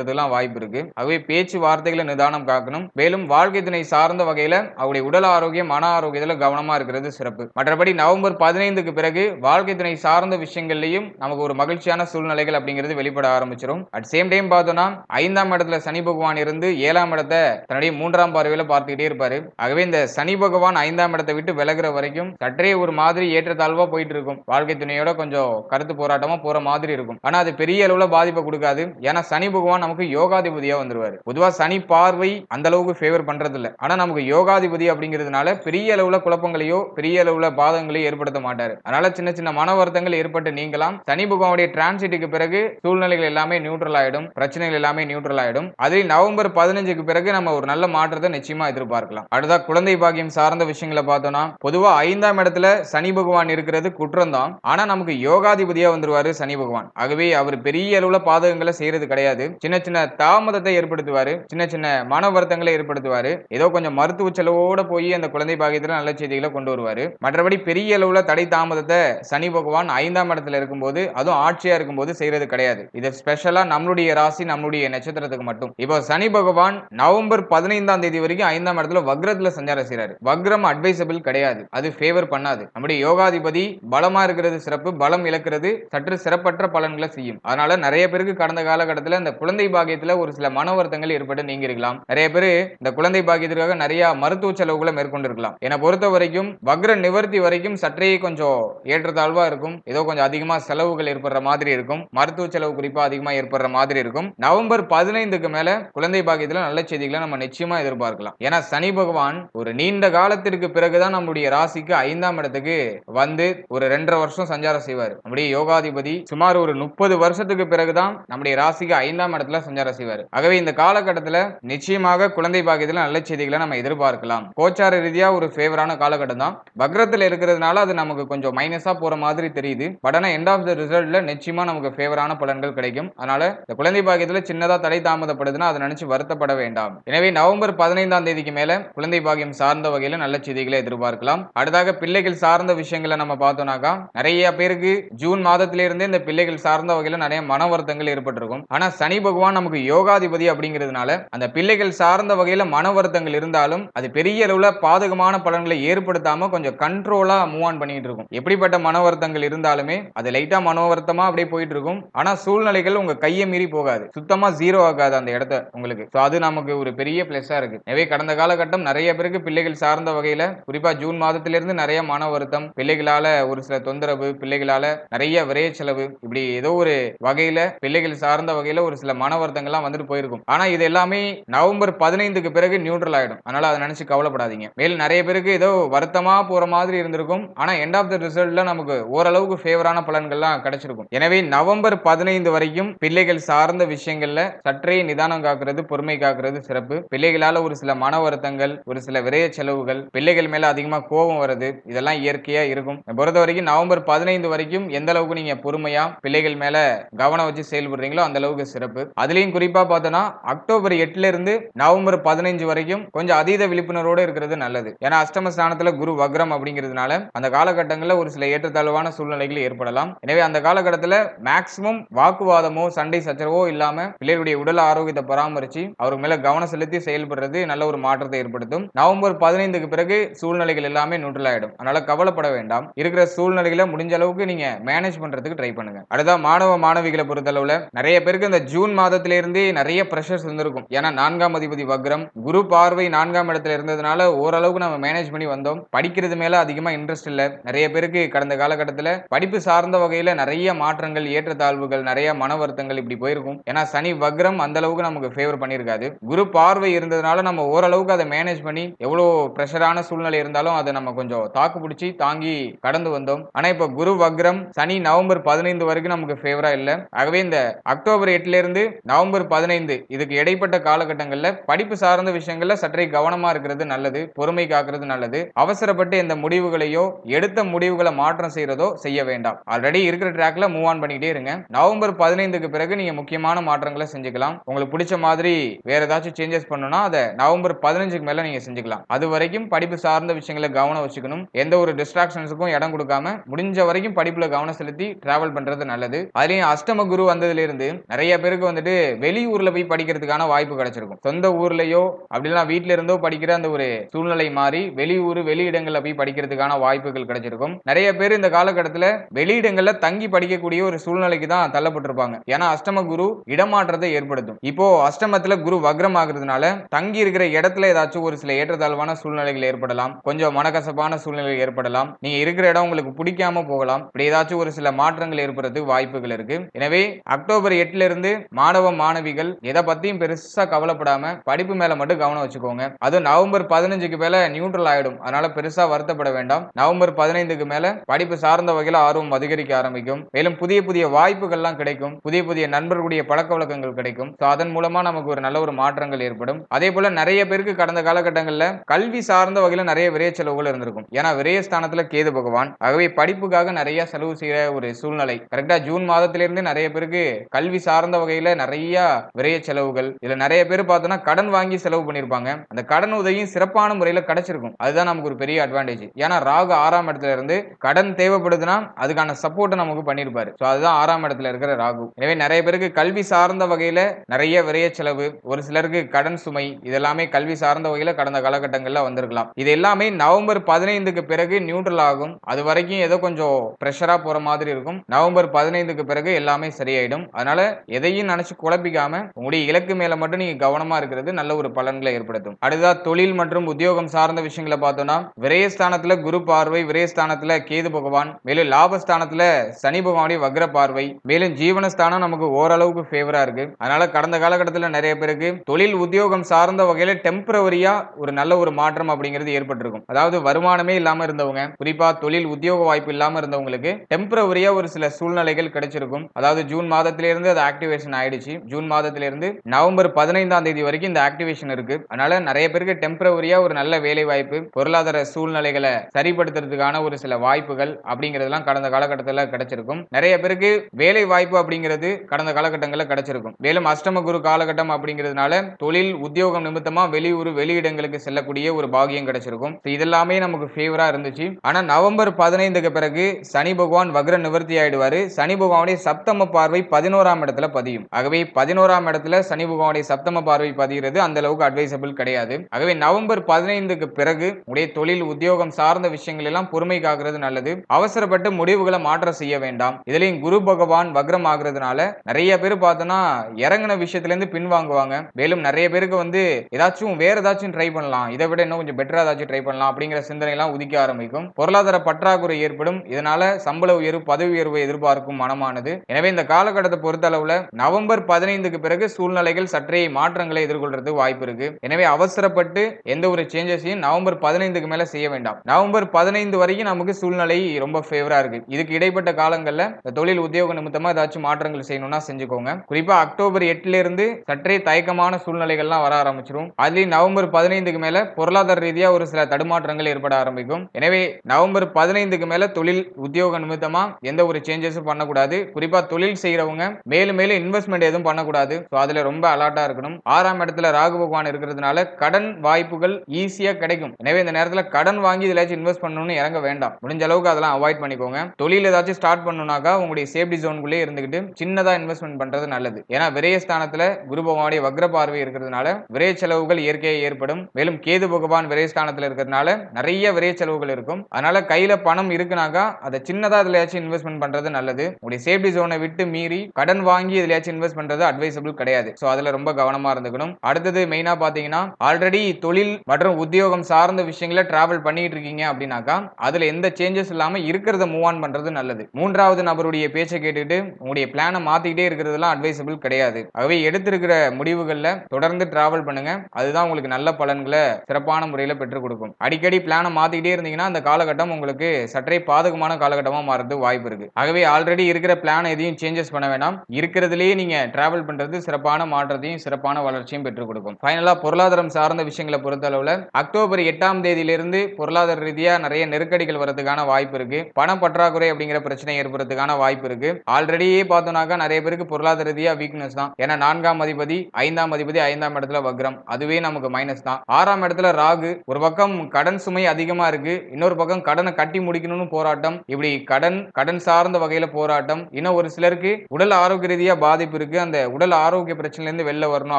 உபயோகப்படுத்துறதுலாம் வாய்ப்பு இருக்கு. ஆகவே பேச்சு வார்த்தைகளை நிதானம் காக்கணும். மேலும் வாழ்க்கை துணை சார்ந்த வகையில அவருடைய உடல் ஆரோக்கியம் மன ஆரோக்கியத்துல கவனமா இருக்கிறது சிறப்பு. மற்றபடி நவம்பர் பதினைந்துக்கு பிறகு வாழ்க்கை துணை சார்ந்த விஷயங்கள்லயும் நமக்கு ஒரு மகிழ்ச்சியான சூழ்நிலைகள் அப்படிங்கிறது வெளிப்பட ஆரம்பிச்சிடும் அட் சேம் டைம் பார்த்தோம்னா ஐந்தாம் இடத்துல சனி பகவான் இருந்து ஏழாம் இடத்தை தன்னுடைய மூன்றாம் பார்வையில பார்த்துக்கிட்டே இருப்பாரு. ஆகவே இந்த சனி பகவான் ஐந்தாம் இடத்தை விட்டு விலகுற வரைக்கும் சற்றே ஒரு மாதிரி ஏற்றத்தாழ்வா போயிட்டு இருக்கும் வாழ்க்கை துணையோட கொஞ்சம் கருத்து போராட்டமா போற மாதிரி இருக்கும். ஆனா அது பெரிய அளவுல பாதிப்பை கொடுக்காது. ஏன்னா சனி பகவான் நமக்கு யோகாதிபதியா வந்துருவாரு. பொதுவா சனி பார்வை அந்த அளவுக்கு ஃபேவர் பண்றது இல்ல ஆனா நமக்கு யோகாதிபதி அப்படிங்கிறதுனால பெரிய அளவுல குழப்பங்களையோ பெரிய அளவுல பாதங்களையோ ஏற்படுத்த மாட்டாரு. அதனால சின்ன சின்ன மன வருத்தங்கள் ஏற்பட்டு நீங்களாம் சனி பகவானுடைய டிரான்சிட்டுக்கு பிறகு சூழ்நிலைகள் எல்லாமே நியூட்ரல் ஆயிடும் பிரச்சனைகள் எல்லாமே நியூட்ரல் ஆயிடும். அதில் நவம்பர் பதினஞ்சுக்கு பிறகு நம்ம ஒரு நல்ல மாற்றத்தை நிச்சயமா எதிர்பார்க்கலாம். அடுத்தா குழந்தை பாக்கியம் சார்ந்த விஷயங்களை பார்த்தோம்னா பொதுவா ஐந்தாம் இடத்துல சனி பகவான் இருக்கிறது குற்றம் தான் ஆனா நமக்கு யோகாதிபதியா வந்துருவாரு சனி பகவான். ஆகவே அவர் பெரிய அளவுல பாதகங்களை செய்யறது கிடையாது. சின்ன சின்ன தாமதத்தை ஏற்படுத்துவாரு. சின்ன சின்ன மன வருத்தங்களை ஏற்படுத்துவாரு. ஏதோ கொஞ்சம் மருத்துவ செலவோட போய் அந்த குழந்தை பாக்கியத்துல நல்ல செய்திகளை கொண்டு வருவாரு. மற்றபடி பெரிய அளவுல தடை தாமதத்தை சனி பகவான் ஐந்தாம் இடத்துல இருக்கும்போது அதுவும் ஆட்சியா இருக்கும்போது செய்யறது கிடையாது. இது ஸ்பெஷலா நம்மளுடைய ராசி நம்மளுடைய நட்சத்திரத்துக்கு மட்டும். இப்போ சனி பகவான் நவம்பர் பதினைந்தாம் தேதி வரைக்கும் ஐந்தாம் இடத்துல வக்ரத்துல சஞ்சாரம் செய்யறாரு வக்ரம் அட்வைசபிள் கிடையாது. அது ஃபேவர் பண்ணாது. நம்முடைய யோகாதிபதி பலமா இருக்கிறது சிறப்பு பலம் இழக்கிறது சற்று சிறப்பற்ற பலன்களை செய்யும். அதனால நிறைய பேருக்கு கடந்த காலகட்டத்தில் அந்த குழந்தை குழந்தை பாக்கியத்துல ஒரு சில மன வருத்தங்கள் ஏற்பட்டு நீங்க இருக்கலாம் நிறைய பேர் இந்த குழந்தை பாக்கியத்திற்காக நிறைய மருத்துவ செலவுகளை மேற்கொண்டிருக்கலாம். என்னை பொறுத்த வரைக்கும் வக்ர நிவர்த்தி வரைக்கும் சற்றே கொஞ்சம் ஏற்றத்தாழ்வா இருக்கும். ஏதோ கொஞ்சம் அதிகமா செலவுகள் ஏற்படுற மாதிரி இருக்கும். மருத்துவ செலவு குறிப்பா அதிகமா ஏற்படுற மாதிரி இருக்கும். நவம்பர் பதினைந்துக்கு மேல குழந்தை பாக்கியத்துல நல்ல செய்திகளை நம்ம நிச்சயமா எதிர்பார்க்கலாம். ஏன்னா சனி பகவான் ஒரு நீண்ட காலத்திற்கு பிறகுதான் நம்முடைய ராசிக்கு ஐந்தாம் இடத்துக்கு வந்து ஒரு ரெண்டரை வருஷம் சஞ்சாரம் செய்வார். நம்முடைய யோகாதிபதி சுமார் ஒரு முப்பது வருஷத்துக்கு பிறகுதான் நம்முடைய ராசிக்கு ஐந்தாம் இடத்துல சஞ்சாரம் செய்வார். ஆகவே இந்த காலகட்டத்துல நிச்சயமாக குழந்தை பாக்கியத்துல நல்ல செய்திகளை நம்ம எதிர்பார்க்கலாம். கோச்சார ரீதியா ஒரு ஃபேவரான காலகட்டம் தான் வக்ரத்துல இருக்கிறதுனால அது நமக்கு கொஞ்சம் மைனஸா போற மாதிரி தெரியுது. பட் ஆனா எண்ட் ஆஃப் த ரிசல்ட்ல நிச்சயமா நமக்கு ஃபேவரான பலன்கள் கிடைக்கும். அதனால இந்த குழந்தை பாக்கியத்துல சின்னதா தடை தாமதப்படுதுன்னா அதை நினைச்சு வருத்தப்பட வேண்டாம். எனவே நவம்பர் பதினைந்தாம் தேதிக்கு மேல குழந்தை பாக்கியம் சார்ந்த வகையில நல்ல செய்திகளை எதிர்பார்க்கலாம். அடுத்தாக பிள்ளைகள் சார்ந்த விஷயங்களை நம்ம பார்த்தோம்னாக்கா நிறைய பேருக்கு ஜூன் மாதத்திலிருந்தே இந்த பிள்ளைகள் சார்ந்த வகையில நிறைய மன வருத்தங்கள் ஏற்பட்டிருக்கும். ஆனா சனி பகவான் நமக்கு யோகாதிபதி அப்படிங்கிறதுனால அந்த பிள்ளைகள் சார்ந்த வகையில மன வருத்தங்கள் இருந்தாலும் அது பெரிய அளவுல பாதகமான பலன்களை ஏற்படுத்தாம கொஞ்சம் கண்ட்ரோலா மூவ் ஆன் பண்ணிட்டு இருக்கும். எப்படிப்பட்ட மன வருத்தங்கள் இருந்தாலுமே அது லைட்டா மனோ வருத்தமா அப்படியே போயிட்டு இருக்கும். ஆனா சூழ்நிலைகள் உங்க கையை மீறி போகாது. சுத்தமா ஜீரோ ஆகாது அந்த இடத்த உங்களுக்கு. ஸோ அது நமக்கு ஒரு பெரிய பிளஸ்ஸா இருக்கு. எனவே கடந்த காலகட்டம் நிறைய பேருக்கு பிள்ளைகள் சார்ந்த வகையில குறிப்பா ஜூன் மாதத்திலிருந்து நிறைய மன வருத்தம் பிள்ளைகளால ஒரு சில தொந்தரவு பிள்ளைகளால நிறைய விரைய செலவு இப்படி ஏதோ ஒரு வகையில பிள்ளைகள் சார்ந்த வகையில ஒரு சில மன மன வருத்தங்கள்லாம் வந்துட்டு போயிருக்கும். ஆனா இது எல்லாமே நவம்பர் பதினைந்துக்கு பிறகு நியூட்ரல் ஆயிடும். அதனால அதை நினைச்சு கவலைப்படாதீங்க. மேலும் நிறைய பேருக்கு ஏதோ வருத்தமா போற மாதிரி இருந்திருக்கும். ஆனா எண்ட் ஆஃப் த ரிசல்ட்ல நமக்கு ஓரளவுக்கு ஃபேவரான பலன்கள்லாம் கிடைச்சிருக்கும். எனவே நவம்பர் பதினைந்து வரைக்கும் பிள்ளைகள் சார்ந்த விஷயங்கள்ல சற்றே நிதானம் காக்கிறது பொறுமை காக்குறது சிறப்பு. பிள்ளைகளால ஒரு சில மன வருத்தங்கள் ஒரு சில விரைய செலவுகள் பிள்ளைகள் மேல அதிகமா கோபம் வருது இதெல்லாம் இயற்கையா இருக்கும். பொறுத்த வரைக்கும் நவம்பர் பதினைந்து வரைக்கும் எந்த அளவுக்கு நீங்க பொறுமையா பிள்ளைகள் மேல கவனம் வச்சு செயல்படுறீங்களோ அந்த அளவுக்கு சிறப்பு. அதுலயும் குறிப்பா பார்த்தோம்னா அக்டோபர் எட்டுல இருந்து நவம்பர் பதினைஞ்சு வரைக்கும் கொஞ்சம் அதீத விழிப்புணர்வோடு இருக்கிறது நல்லது. ஏன்னா அஷ்டம ஸ்தானத்துல குரு வக்ரம் அப்படிங்கிறதுனால அந்த காலகட்டங்களில் ஒரு சில ஏற்றத்தாழ்வான சூழ்நிலைகள் ஏற்படலாம். எனவே அந்த காலகட்டத்தில் மேக்சிமம் வாக்குவாதமோ சண்டை சச்சரவோ இல்லாம பிள்ளைகளுடைய உடல் ஆரோக்கியத்தை பராமரிச்சு அவருக்கு மேல கவனம் செலுத்தி செயல்படுறது நல்ல ஒரு மாற்றத்தை ஏற்படுத்தும். நவம்பர் பதினைந்துக்கு பிறகு சூழ்நிலைகள் எல்லாமே நூற்றலாயிடும் ஆயிடும். அதனால கவலைப்பட வேண்டாம். இருக்கிற சூழ்நிலைகளை முடிஞ்ச அளவுக்கு நீங்க மேனேஜ் பண்றதுக்கு ட்ரை பண்ணுங்க. அடுத்தா மாணவ மாணவிகளை பொறுத்தளவுல நிறைய பேருக்கு இந்த ஜூன் மாதம் மாதத்திலிருந்தே நிறைய ப்ரெஷர்ஸ் இருந்திருக்கும். ஏன்னா நான்காம் அதிபதி வக்ரம் குரு பார்வை நான்காம் இடத்துல இருந்ததுனால ஓரளவுக்கு நம்ம மேனேஜ் பண்ணி வந்தோம். படிக்கிறது மேல அதிகமா இன்ட்ரெஸ்ட் இல்ல. நிறைய பேருக்கு கடந்த காலகட்டத்தில் படிப்பு சார்ந்த வகையில நிறைய மாற்றங்கள் ஏற்றத்தாழ்வுகள் நிறைய மன வருத்தங்கள் இப்படி போயிருக்கும். ஏன்னா சனி வக்ரம் அந்த அளவுக்கு நமக்கு ஃபேவர் பண்ணியிருக்காது. குரு பார்வை இருந்ததுனால நம்ம ஓரளவுக்கு அதை மேனேஜ் பண்ணி எவ்வளோ ப்ரெஷரான சூழ்நிலை இருந்தாலும் அதை நம்ம கொஞ்சம் தாக்கு பிடிச்சி தாங்கி கடந்து வந்தோம். ஆனா இப்போ குரு வக்ரம் சனி நவம்பர் பதினைந்து வரைக்கும் நமக்கு ஃபேவரா இல்லை. ஆகவே இந்த அக்டோபர் எட்டுல இருந்து நவம்பர் பதினைந்து. இதுக்கு இடைப்பட்ட காலகட்டங்களில் படிப்பு சார்ந்த விஷயங்கள்ல சற்றே கவனமா இருக்கிறது நல்லது பொறுமை காக்கிறது நல்லது. அவசரப்பட்டு எந்த முடிவுகளையோ எடுத்த முடிவுகளை மாற்றம் செய்யறதோ செய்ய வேண்டாம். ஆல்ரெடி இருக்கிற ட்ராக்ல மூவ் ஆன் பண்ணிக்கிட்டே இருங்க. நவம்பர் பதினைந்துக்கு பிறகு நீங்க முக்கியமான மாற்றங்களை செஞ்சுக்கலாம். உங்களுக்கு பிடிச்ச மாதிரி வேற ஏதாச்சும் சேஞ்சஸ் பண்ணணும்னா அதை நவம்பர் பதினஞ்சுக்கு மேல நீங்க செஞ்சுக்கலாம். அது வரைக்கும் படிப்பு சார்ந்த விஷயங்களை கவனம் வச்சுக்கணும். எந்த ஒரு டிஸ்ட்ராக்ஷன்ஸுக்கும் இடம் கொடுக்காம முடிஞ்ச வரைக்கும் படிப்புல கவனம் செலுத்தி டிராவல் பண்றது நல்லது. அதுலயும் அஷ்டம குரு வந்ததுல இருந்து நிறைய பேருக்கு வந்து வந்துட்டு வெளியூர்ல போய் படிக்கிறதுக்கான வாய்ப்பு கிடைச்சிருக்கும். சொந்த ஊர்லயோ அப்படிலாம் வீட்டுல இருந்தோ படிக்கிற அந்த ஒரு சூழ்நிலை மாறி வெளியூர் வெளியிடங்கள்ல போய் படிக்கிறதுக்கான வாய்ப்புகள் கிடைச்சிருக்கும். நிறைய பேர் இந்த காலகட்டத்துல வெளியிடங்கள்ல தங்கி படிக்கக்கூடிய ஒரு சூழ்நிலைக்கு தான் தள்ளப்பட்டிருப்பாங்க. ஏன்னா அஷ்டம குரு இடமாற்றத்தை ஏற்படுத்தும். இப்போ அஷ்டமத்துல குரு வக்ரம் ஆகுறதுனால தங்கி இருக்கிற இடத்துல ஏதாச்சும் ஒரு சில ஏற்றத்தாழ்வான சூழ்நிலைகள் ஏற்படலாம். கொஞ்சம் மனக்கசப்பான சூழ்நிலை ஏற்படலாம். நீங்க இருக்கிற இடம் உங்களுக்கு பிடிக்காம போகலாம். இப்படி ஏதாச்சும் ஒரு சில மாற்றங்கள் ஏற்படுறதுக்கு வாய்ப்புகள் இருக்கு. எனவே அக்டோபர் எட்டுல இருந்து மாணவ மாணவிகள் எதை பத்தியும் பெருசா கவலைப்படாம படிப்பு மேல மட்டும் கவனம் வச்சுக்கோங்க. அதுவும் நவம்பர் பதினஞ்சுக்கு மேல நியூட்ரல் ஆயிடும். அதனால பெருசா வருத்தப்பட வேண்டாம். நவம்பர் பதினைந்துக்கு மேல படிப்பு சார்ந்த வகையில ஆர்வம் அதிகரிக்க ஆரம்பிக்கும். மேலும் புதிய புதிய வாய்ப்புகள்லாம் கிடைக்கும். புதிய புதிய நண்பர்களுடைய பழக்க வழக்கங்கள் கிடைக்கும். ஸோ அதன் மூலமா நமக்கு ஒரு நல்ல ஒரு மாற்றங்கள் ஏற்படும். அதே போல நிறைய பேருக்கு கடந்த காலகட்டங்களில் கல்வி சார்ந்த வகையில நிறைய விரைய செலவுகள் இருந்திருக்கும். ஏன்னா விரைய ஸ்தானத்துல கேது பகவான். ஆகவே படிப்புக்காக நிறைய செலவு செய்யற ஒரு சூழ்நிலை. கரெக்டா ஜூன் மாதத்திலிருந்து நிறைய பேருக்கு கல்வி சார்ந்த வகையில நிறைய விரைய செலவுகள். இதுல நிறைய பேர் பார்த்தோம்னா கடன் வாங்கி செலவு பண்ணியிருப்பாங்க அந்த கடன் உதவியும் சிறப்பான முறையில் கிடைச்சிருக்கும். அதுதான் நமக்கு ஒரு பெரிய அட்வான்டேஜ் ஏன்னா ராகு ஆறாம் இடத்துல இருந்து கடன் தேவைப்படுதுன்னா அதுக்கான சப்போர்ட்டை நமக்கு பண்ணியிருப்பாரு ஸோ அதுதான் ஆறாம் இடத்துல இருக்கிற ராகு. எனவே நிறைய பேருக்கு கல்வி சார்ந்த வகையில நிறைய விரைய செலவு ஒரு சிலருக்கு கடன் சுமை இதெல்லாமே கல்வி சார்ந்த வகையில கடந்த காலகட்டங்களில் வந்திருக்கலாம். இது எல்லாமே நவம்பர் பதினைந்துக்கு பிறகு நியூட்ரல் ஆகும். அது வரைக்கும் ஏதோ கொஞ்சம் ப்ரெஷரா போற மாதிரி இருக்கும். நவம்பர் பதினைந்துக்கு பிறகு எல்லாமே சரியாயிடும். அதனால எதையும் நினைச்சு குழப்பிக்காம உங்களுடைய இலக்கு மேல மட்டும் நீங்க கவனமா இருக்கிறது நல்ல ஒரு பலன்களை ஏற்படுத்தும். அடுத்ததா தொழில் மற்றும் உத்தியோகம் சார்ந்த விஷயங்களை பார்த்தோம்னா விரயஸ்தானத்துல குரு பார்வை விரயஸ்தானத்துல கேது பகவான் மேலும் லாபஸ்தானத்துல சனி பகவானுடைய வக்ர பார்வை மேலும் ஜீவனஸ்தானம் நமக்கு ஓரளவுக்கு ஃபேவரா இருக்கு. அதனால கடந்த காலகட்டத்தில் நிறைய பேருக்கு தொழில் உத்தியோகம் சார்ந்த வகையில டெம்பரவரியா ஒரு நல்ல ஒரு மாற்றம் அப்படிங்கிறது ஏற்பட்டிருக்கும். அதாவது வருமானமே இல்லாம இருந்தவங்க குறிப்பா தொழில் உத்தியோக வாய்ப்பு இல்லாம இருந்தவங்களுக்கு டெம்பரவரியா ஒரு சில சூழ்நிலைகள் கிடைச்சிருக்கும். அதாவது ஜூன் மாதத்திலிருந்து அது ஆக்டிவேஷன் ஆயிடுச்சு. ஜூன் மாதத்திலிருந்து நவம்பர் பதினைந்தாம் தேதி வரைக்கும் இந்த ஆக்டிவேஷன் இருக்கு. அதனால நிறைய பேருக்கு டெம்பரவரியா ஒரு நல்ல வேலை வாய்ப்பு பொருளாதார சூழ்நிலைகளை சரிப்படுத்துறதுக்கான ஒரு சில வாய்ப்புகள் அப்படிங்கிறதெல்லாம் கடந்த காலகட்டத்தில் கிடைச்சிருக்கும். நிறைய பேருக்கு வேலை வாய்ப்பு அப்படிங்கிறது கடந்த காலகட்டங்களில் கிடைச்சிருக்கும். மேலும் அஷ்டம குரு காலகட்டம் அப்படிங்கிறதுனால தொழில் உத்தியோகம் நிமித்தமா வெளியூர் வெளியிடங்களுக்கு செல்லக்கூடிய ஒரு பாகியம் கிடைச்சிருக்கும். இதெல்லாமே நமக்கு ஃபேவரா இருந்துச்சு. ஆனா நவம்பர் பதினைந்துக்கு பிறகு சனி பகவான் வக்ர நிவர்த்தி ஆயிடுவாரு. சனி பகவானுடைய சப்தம பார்வை பதினோராம் இடத்துல பதியும். ஆகவே பதினோராம் இடத்துல சனி பகவானுடைய சப்தம பார்வை பதிகிறது. அந்த அளவுக்கு அட்வைசபிள் கிடையாது. ஆகவே நவம்பர் பதினைந்துக்கு பிறகு உடைய தொழில் உத்தியோகம் சார்ந்த விஷயங்கள் எல்லாம் பொறுமை காக்கிறது நல்லது. அவசரப்பட்டு முடிவுகளை மாற்ற செய்ய வேண்டாம். இதுலயும் குரு பகவான் வக்ரம் ஆகுறதுனால நிறைய பேர் பார்த்தோம்னா இறங்கின விஷயத்துல இருந்து பின்வாங்குவாங்க. மேலும் நிறைய பேருக்கு வந்து ஏதாச்சும் வேற ஏதாச்சும் ட்ரை பண்ணலாம். இதை விட இன்னும் கொஞ்சம் பெட்டரா ஏதாச்சும் ட்ரை பண்ணலாம் அப்படிங்கிற சிந்தனை எல்லாம் உதிக்க ஆரம்பிக்கும். பொருளாதார பற்றாக்குறை ஏற்படும். இதனால சம்பள உயர்வு பதவி உயர்வை எதிர்பார்க்கும் மனமானது. எனவே இந்த காலகட்டத்தை பொறுத்த அளவுல நவம்பர் டிசம்பர் பதினைந்துக்கு பிறகு சூழ்நிலைகள் சற்றே மாற்றங்களை எதிர்கொள்றதுக்கு வாய்ப்பு இருக்கு. எனவே அவசரப்பட்டு எந்த ஒரு சேஞ்சஸையும் நவம்பர் பதினைந்துக்கு மேல செய்ய வேண்டாம். நவம்பர் பதினைந்து வரைக்கும் நமக்கு சூழ்நிலை ரொம்ப ஃபேவரா இருக்கு. இதுக்கு இடைப்பட்ட காலங்கள்ல தொழில் உத்தியோக நிமித்தமா ஏதாச்சும் மாற்றங்கள் செய்யணும்னா செஞ்சுக்கோங்க. குறிப்பா அக்டோபர் எட்டுல இருந்து சற்றே தயக்கமான சூழ்நிலைகள்லாம் வர ஆரம்பிச்சிடும் அதுலயும் நவம்பர் பதினைந்துக்கு மேல பொருளாதார ரீதியா ஒரு சில தடுமாற்றங்கள் ஏற்பட ஆரம்பிக்கும். எனவே நவம்பர் பதினைந்துக்கு மேல தொழில் உத்தியோக நிமித்தமா எந்த ஒரு சேஞ்சஸும் பண்ணக்கூடாது. குறிப்பா தொழில் செய்யறவங்க மேலும் மேலும் இன்வெஸ்ட்மெண்ட் எதுவும் பண்ணக்கூடாது. ஸோ அதுல ரொம்ப அலர்ட்டாக இருக்கணும். ஆறாம் இடத்துல ராகு பகவான் இருக்கிறதுனால கடன் வாய்ப்புகள் ஈஸியாக கிடைக்கும். எனவே இந்த நேரத்தில் கடன் வாங்கி இதுலாச்சும் இன்வெஸ்ட் பண்ணணும்னு இறங்க வேண்டாம். முடிஞ்ச அளவுக்கு அதெல்லாம் அவாய்ட் பண்ணிக்கோங்க. தொழில் ஏதாச்சும் ஸ்டார்ட் பண்ணணும்னாக்கா உங்களுடைய சேஃப்டி ஜோனுக்குள்ளே இருந்துகிட்டு சின்னதாக இன்வெஸ்ட்மெண்ட் பண்ணுறது நல்லது. ஏன்னா விரயஸ்தானத்துல குரு பகவானுடைய வக்ர பார்வை இருக்கிறதுனால விரைய செலவுகள் இயற்கையாக ஏற்படும். மேலும் கேது பகவான் விரயஸ்தானத்துல இருக்கிறதுனால நிறைய விரைய செலவுகள் இருக்கும். அதனால கையில் பணம் இருக்குனாக்கா அதை சின்னதாக இதில் இன்வெஸ்ட்மெண்ட் பண்ணுறது நல்லது. உங்களுடைய சேஃப்டி ஜோனை விட்டு மீறி கடன் வாங்கி இதுலயாச்சும் இன்வெஸ்ட் பண்றது அட்வைசபிள் கிடையாது. ஸோ அதுல ரொம்ப கவனமா இருந்துக்கணும். அடுத்தது மெயினா பாத்தீங்கன்னா ஆல்ரெடி தொழில் மற்றும் உத்தியோகம் சார்ந்த விஷயங்களை டிராவல் பண்ணிட்டு இருக்கீங்க அப்படின்னாக்கா அதுல எந்த சேஞ்சஸ் இல்லாம இருக்கிறத மூவ் ஆன் பண்றது நல்லது. மூன்றாவது நபருடைய பேச்சை கேட்டுட்டு உங்களுடைய பிளானை மாத்திக்கிட்டே இருக்கிறதுலாம் அட்வைசபிள் கிடையாது. ஆகவே எடுத்திருக்கிற முடிவுகள்ல தொடர்ந்து டிராவல் பண்ணுங்க. அதுதான் உங்களுக்கு நல்ல பலன்களை சிறப்பான முறையில் பெற்றுக் கொடுக்கும். அடிக்கடி பிளானை மாத்திக்கிட்டே இருந்தீங்கன்னா அந்த காலகட்டம் உங்களுக்கு சற்றே பாதகமான காலகட்டமா மாறது வாய்ப்பு இருக்கு. ஆகவே ஆல்ரெடி இருக்கிற பிளான் எதையும் சேஞ்சஸ் பண்ண வேண்டாம் இருக்கிறதுலேயே நீங்க டிராவல் பண்றது சிறப்பான மாற்றத்தையும் சிறப்பான வளர்ச்சியும் பெற்றுக் கொடுக்கும். ஃபைனலா பொருளாதாரம் சார்ந்த விஷயங்களை பொறுத்தளவுல அக்டோபர் எட்டாம் தேதியிலிருந்து பொருளாதார ரீதியா நிறைய நெருக்கடிகள் வரதுக்கான வாய்ப்பு இருக்கு. பண பற்றாக்குறை அப்படிங்கிற பிரச்சனை ஏற்படுறதுக்கான வாய்ப்பு இருக்கு. ஆல்ரெடியே பார்த்தோம்னாக்கா நிறைய பேருக்கு பொருளாதார ரீதியா வீக்னஸ் தான். ஏன்னா நான்காம் அதிபதி ஐந்தாம் அதிபதி ஐந்தாம் இடத்துல வக்ரம். அதுவே நமக்கு மைனஸ் தான். ஆறாம் இடத்துல ராகு. ஒரு பக்கம் கடன் சுமை அதிகமா இருக்கு. இன்னொரு பக்கம் கடனை கட்டி முடிக்கணும்னு போராட்டம். இப்படி கடன் கடன் சார்ந்த வகையில போராட்டம். இன்னும் ஒரு சிலருக்கு உடல் ஆரோக்கிய ரீதியா பாதிப்பு இருக்கு. அந்த உடல் ஆரோக்கிய பிரச்சனையில இருந்து வெளில வரணும்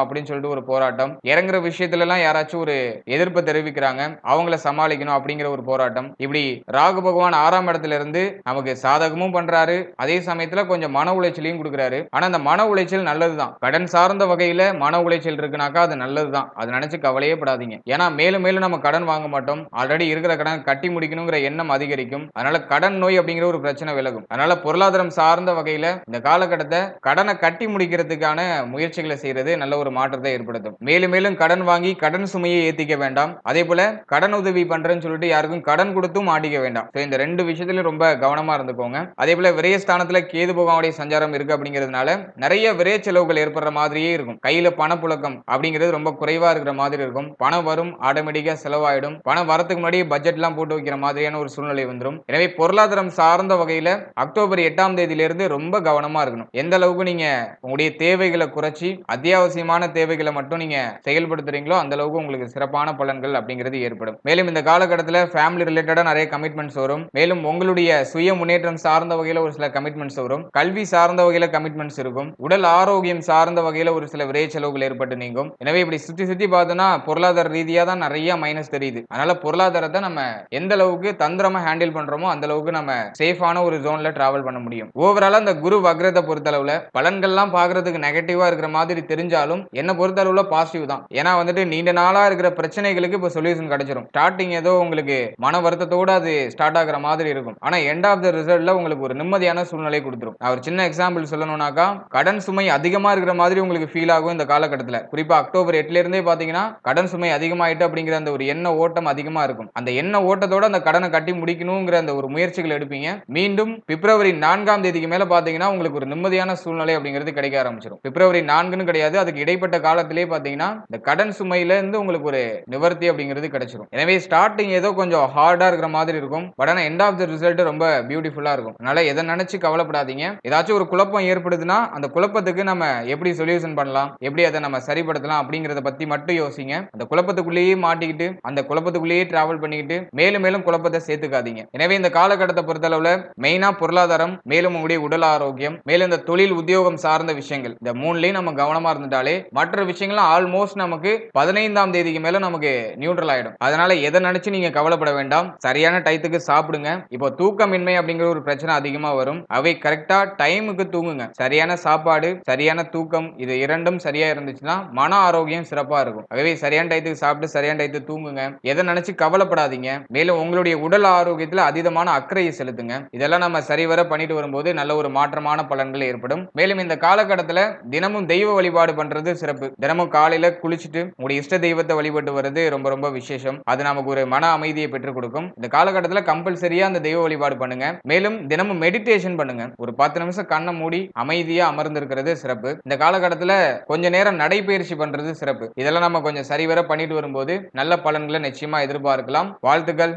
அப்படின்னு சொல்லிட்டு ஒரு போராட்டம். இறங்குற விஷயத்துல எல்லாம் யாராச்சும் ஒரு எதிர்ப்பை தெரிவிக்கிறாங்க. அவங்கள சமாளிக்கணும் அப்படிங்கிற ஒரு போராட்டம். இப்படி ராகு பகவான் ஆறாம் இடத்துல இருந்து நமக்கு சாதகமும் பண்றாரு. அதே சமயத்துல கொஞ்சம் மன உளைச்சலையும் கொடுக்குறாரு. ஆனா அந்த மன உளைச்சல் நல்லதுதான். கடன் சார்ந்த வகையில மன உளைச்சல் இருக்குனாக்கா அது நல்லதுதான். அது நினைச்சு கவலையே படாதீங்க. ஏன்னா மேலும் மேலும் நம்ம கடன் வாங்க மாட்டோம். ஆல்ரெடி இருக்கிற கடன் கட்டி முடிக்கணுங்கிற எண்ணம் அதிகரிக்கும். அதனால கடன் நோய் அப்படிங்கிற ஒரு பிரச்சனை விலகும். அதனால பொருளாதாரம் சார்ந்த வகையில இந்த காலகட்டத்தை கடனை கட்டி முடிக்கிறதுக்கான முயற்சிகளை செய்யறது நல்ல ஒரு மாற்றத்தை ஏற்படுத்தும். மேலும் மேலும் கடன் வாங்கி கடன் சுமையை ஏத்திக்க வேண்டாம். அதே போல கடன் உதவி பண்றேன்னு சொல்லிட்டு யாருக்கும் கடன் கொடுத்தும் மாட்டிக்க வேண்டாம். இந்த ரெண்டு விஷயத்திலும் ரொம்ப கவனமா இருந்துக்கோங்க. அதே போல விரயஸ்தானத்துல கேது பகவானுடைய சஞ்சாரம் இருக்கு அப்படிங்கிறதுனால நிறைய விரைய செலவுகள் ஏற்படுற மாதிரியே இருக்கும். கையில பணப்புழக்கம் அப்படிங்கிறது ரொம்ப குறைவா இருக்கிற மாதிரி இருக்கும். பணம் வரும் ஆட்டோமேட்டிக்கா செலவாயிடும். பணம் வரதுக்கு முன்னாடி பட்ஜெட் எல்லாம் போட்டு வைக்கிற மாதிரியான ஒரு சூழ்நிலை வந்துடும் எனவே பொருளாதாரம் சார்ந்த வகையில அக்டோபர் எட்டாம் தேதியிலிருந்து ரொம்ப கவனமா இருக்கணும். எந்த அளவுக்கு நீங்க உங்களுடைய தேவைகளை குறைச்சி அத்தியாவசியமான தேவைகளை மட்டும் நீங்க செயல்படுத்துறீங்களோ அந்த அளவுக்கு உங்களுக்கு சிறப்பான பலன்கள் அப்படிங்கிறது ஏற்படும். மேலும் இந்த காலகட்டத்தில் ஃபேமிலி ரிலேட்டடா நிறைய கமிட்மெண்ட்ஸ் வரும். மேலும் உங்களுடைய சுய முன்னேற்றம் சார்ந்த வகையில் ஒரு சில கமிட்மெண்ட்ஸ் வரும். கல்வி சார்ந்த வகையில் கமிட்மெண்ட்ஸ் இருக்கும். உடல் ஆரோக்கியம் சார்ந்த வகையில் ஒரு சில விரை செலவுகள் ஏற்பட்டு நீங்கும். எனவே இப்படி சுத்தி சுத்தி பார்த்தோம்னா பொருளாதார ரீதியாக தான் நிறைய மைனஸ் தெரியுது. அதனால பொருளாதாரத்தை நம்ம எந்த அளவுக்கு தந்திரமா ஹேண்டில் பண்றோமோ அந்த அளவுக்கு நம்ம சேஃபான ஒரு ஜோன்ல டிராவல் பண்ண முடியும். ஓவராலா அந்த குரு வக்ரத்தை பொறுத்தளவுல பலன்கள்லாம் பார்க்கறதுக்கு நெகட்டிவாக இருக்கிற மாதிரி தெரிஞ்சாலும் என்ன பொறுத்தளவுல பாசிட்டிவ் தான். ஏன்னா வந்துட்டு நீண்ட நாளாக இருக்கிற பிரச்சனைகளுக்கு இப்போ சொல்யூஷன் கிடைச்சிரும். ஸ்டார்டிங் ஏதோ உங்களுக்கு மன வருத்தத்தோட அது ஸ்டார்ட் ஆகிற மாதிரி இருக்கும். ஆனால் எண்ட் ஆஃப் த ரிசல்ட்டில் உங்களுக்கு ஒரு நிம்மதியான சூழ்நிலை கொடுத்துரும். அவர் சின்ன எக்ஸாம்பிள் சொல்லணும்னாக்கா கடன் சுமை அதிகமாக இருக்கிற மாதிரி உங்களுக்கு ஃபீல் ஆகும் இந்த காலகட்டத்தில். குறிப்பாக அக்டோபர் எட்டுலேருந்தே பார்த்தீங்கன்னா கடன் சுமை அதிகமாயிட்டு அப்படிங்கிற அந்த ஒரு எண்ண ஓட்டம் அதிகமாக இருக்கும். அந்த எண்ண ஓட்டத்தோட அந்த கடனை கட்டி முடிக்கணுங்கிற அந்த ஒரு முயற்சிகள் எடுப்பீங்க. மீண்டும் பிப்ரவரி நான்காம் தேதிக்கு மேலே பார்த்தீங்கன்னா உங்களுக்கு ஒரு நிம்மதியான சூழ்நிலை அப்படிங்கிறது கிடைக்கும். கிடைக்க ஆரம்பிச்சிடும் பிப்ரவரி நான்குன்னு கிடையாது. அதுக்கு இடைப்பட்ட காலத்திலே பாத்தீங்கன்னா இந்த கடன் சுமையில இருந்து உங்களுக்கு ஒரு நிவர்த்தி அப்படிங்கிறது கிடைச்சிடும் எனவே ஸ்டார்டிங் ஏதோ கொஞ்சம் ஹார்டா இருக்கிற மாதிரி இருக்கும். பட் ஆனா எண்ட் ஆஃப் த ரிசல்ட் ரொம்ப பியூட்டிஃபுல்லா இருக்கும். அதனால எதை நினைச்சு கவலைப்படாதீங்க. ஏதாச்சும் ஒரு குழப்பம் ஏற்படுதுன்னா அந்த குழப்பத்துக்கு நம்ம எப்படி சொல்யூஷன் பண்ணலாம்? எப்படி அதை நம்ம சரிப்படுத்தலாம் அப்படிங்கறத பத்தி மட்டும் யோசிங்க. அந்த குழப்பத்துக்குள்ளேயே மாட்டிக்கிட்டு அந்த குழப்பத்துக்குள்ளேயே டிராவல் பண்ணிக்கிட்டு மேலும் மேலும் குழப்பத்தை சேர்த்துக்காதீங்க. எனவே இந்த காலகட்டத்தை பொறுத்தளவுல மெயினா பொருளாதாரம் மேலும் உங்களுடைய உடல் ஆரோக்கியம் மேலும் இந்த தொழில் உத்தியோகம் சார்ந்த விஷயங்கள். இந்த மூணுலேயும் நம்ம கவனமா இருந்துட்டாலே மற்ற விஷயங்கள்லாம் ஆல்மோஸ்ட் நமக்கு பதினைந்தாம் தேதிக்கு மேல நமக்கு நியூட்ரல் ஆயிடும். அதனால எதை நினைச்சு நீங்க கவலைப்பட வேண்டாம். சரியான டயத்துக்கு சாப்பிடுங்க. இப்போ தூக்கமின்மை அப்படிங்கிற ஒரு பிரச்சனை அதிகமா வரும். அவை கரெக்டா டைமுக்கு தூங்குங்க. சரியான சாப்பாடு சரியான தூக்கம் இது இரண்டும் சரியா இருந்துச்சுன்னா மன ஆரோக்கியம் சிறப்பா இருக்கும். ஆகவே சரியான டயத்துக்கு சாப்பிட்டு சரியான டயத்துக்கு தூங்குங்க. எதை நினைச்சு கவலைப்படாதீங்க. மேலும் உங்களுடைய உடல் ஆரோக்கியத்துல அதீதமான அக்கறையை செலுத்துங்க. இதெல்லாம் நம்ம சரிவர பண்ணிட்டு வரும்போது நல்ல ஒரு மாற்றமான பலன்கள் ஏற்படும். மேலும் இந்த கால காலகட்டத்தில் தினமும் தெய்வ வழிபாடு பண்றது சிறப்பு. தினமும் காலையில குளிச்சுட்டு உங்களுடைய இஷ்ட தெய்வத்தை வழிபட்டு வர்றது ரொம்ப ரொம்ப விசேஷம். அது நமக்கு ஒரு மன அமைதியை பெற்றுக் கொடுக்கும். இந்த காலகட்டத்தில் கம்பல்சரியா அந்த தெய்வ வழிபாடு பண்ணுங்க. மேலும் தினமும் மெடிடேஷன் பண்ணுங்க. ஒரு பத்து நிமிஷம் கண்ணை மூடி அமைதியா அமர்ந்திருக்கிறது சிறப்பு. இந்த காலகட்டத்தில் கொஞ்ச நேரம் நடைபயிற்சி பண்றது சிறப்பு. இதெல்லாம் நம்ம கொஞ்சம் சரிவர பண்ணிட்டு வரும்போது நல்ல பலன்களை நிச்சயமா எதிர்பார்க்கலாம். வாழ்த்துக்கள்.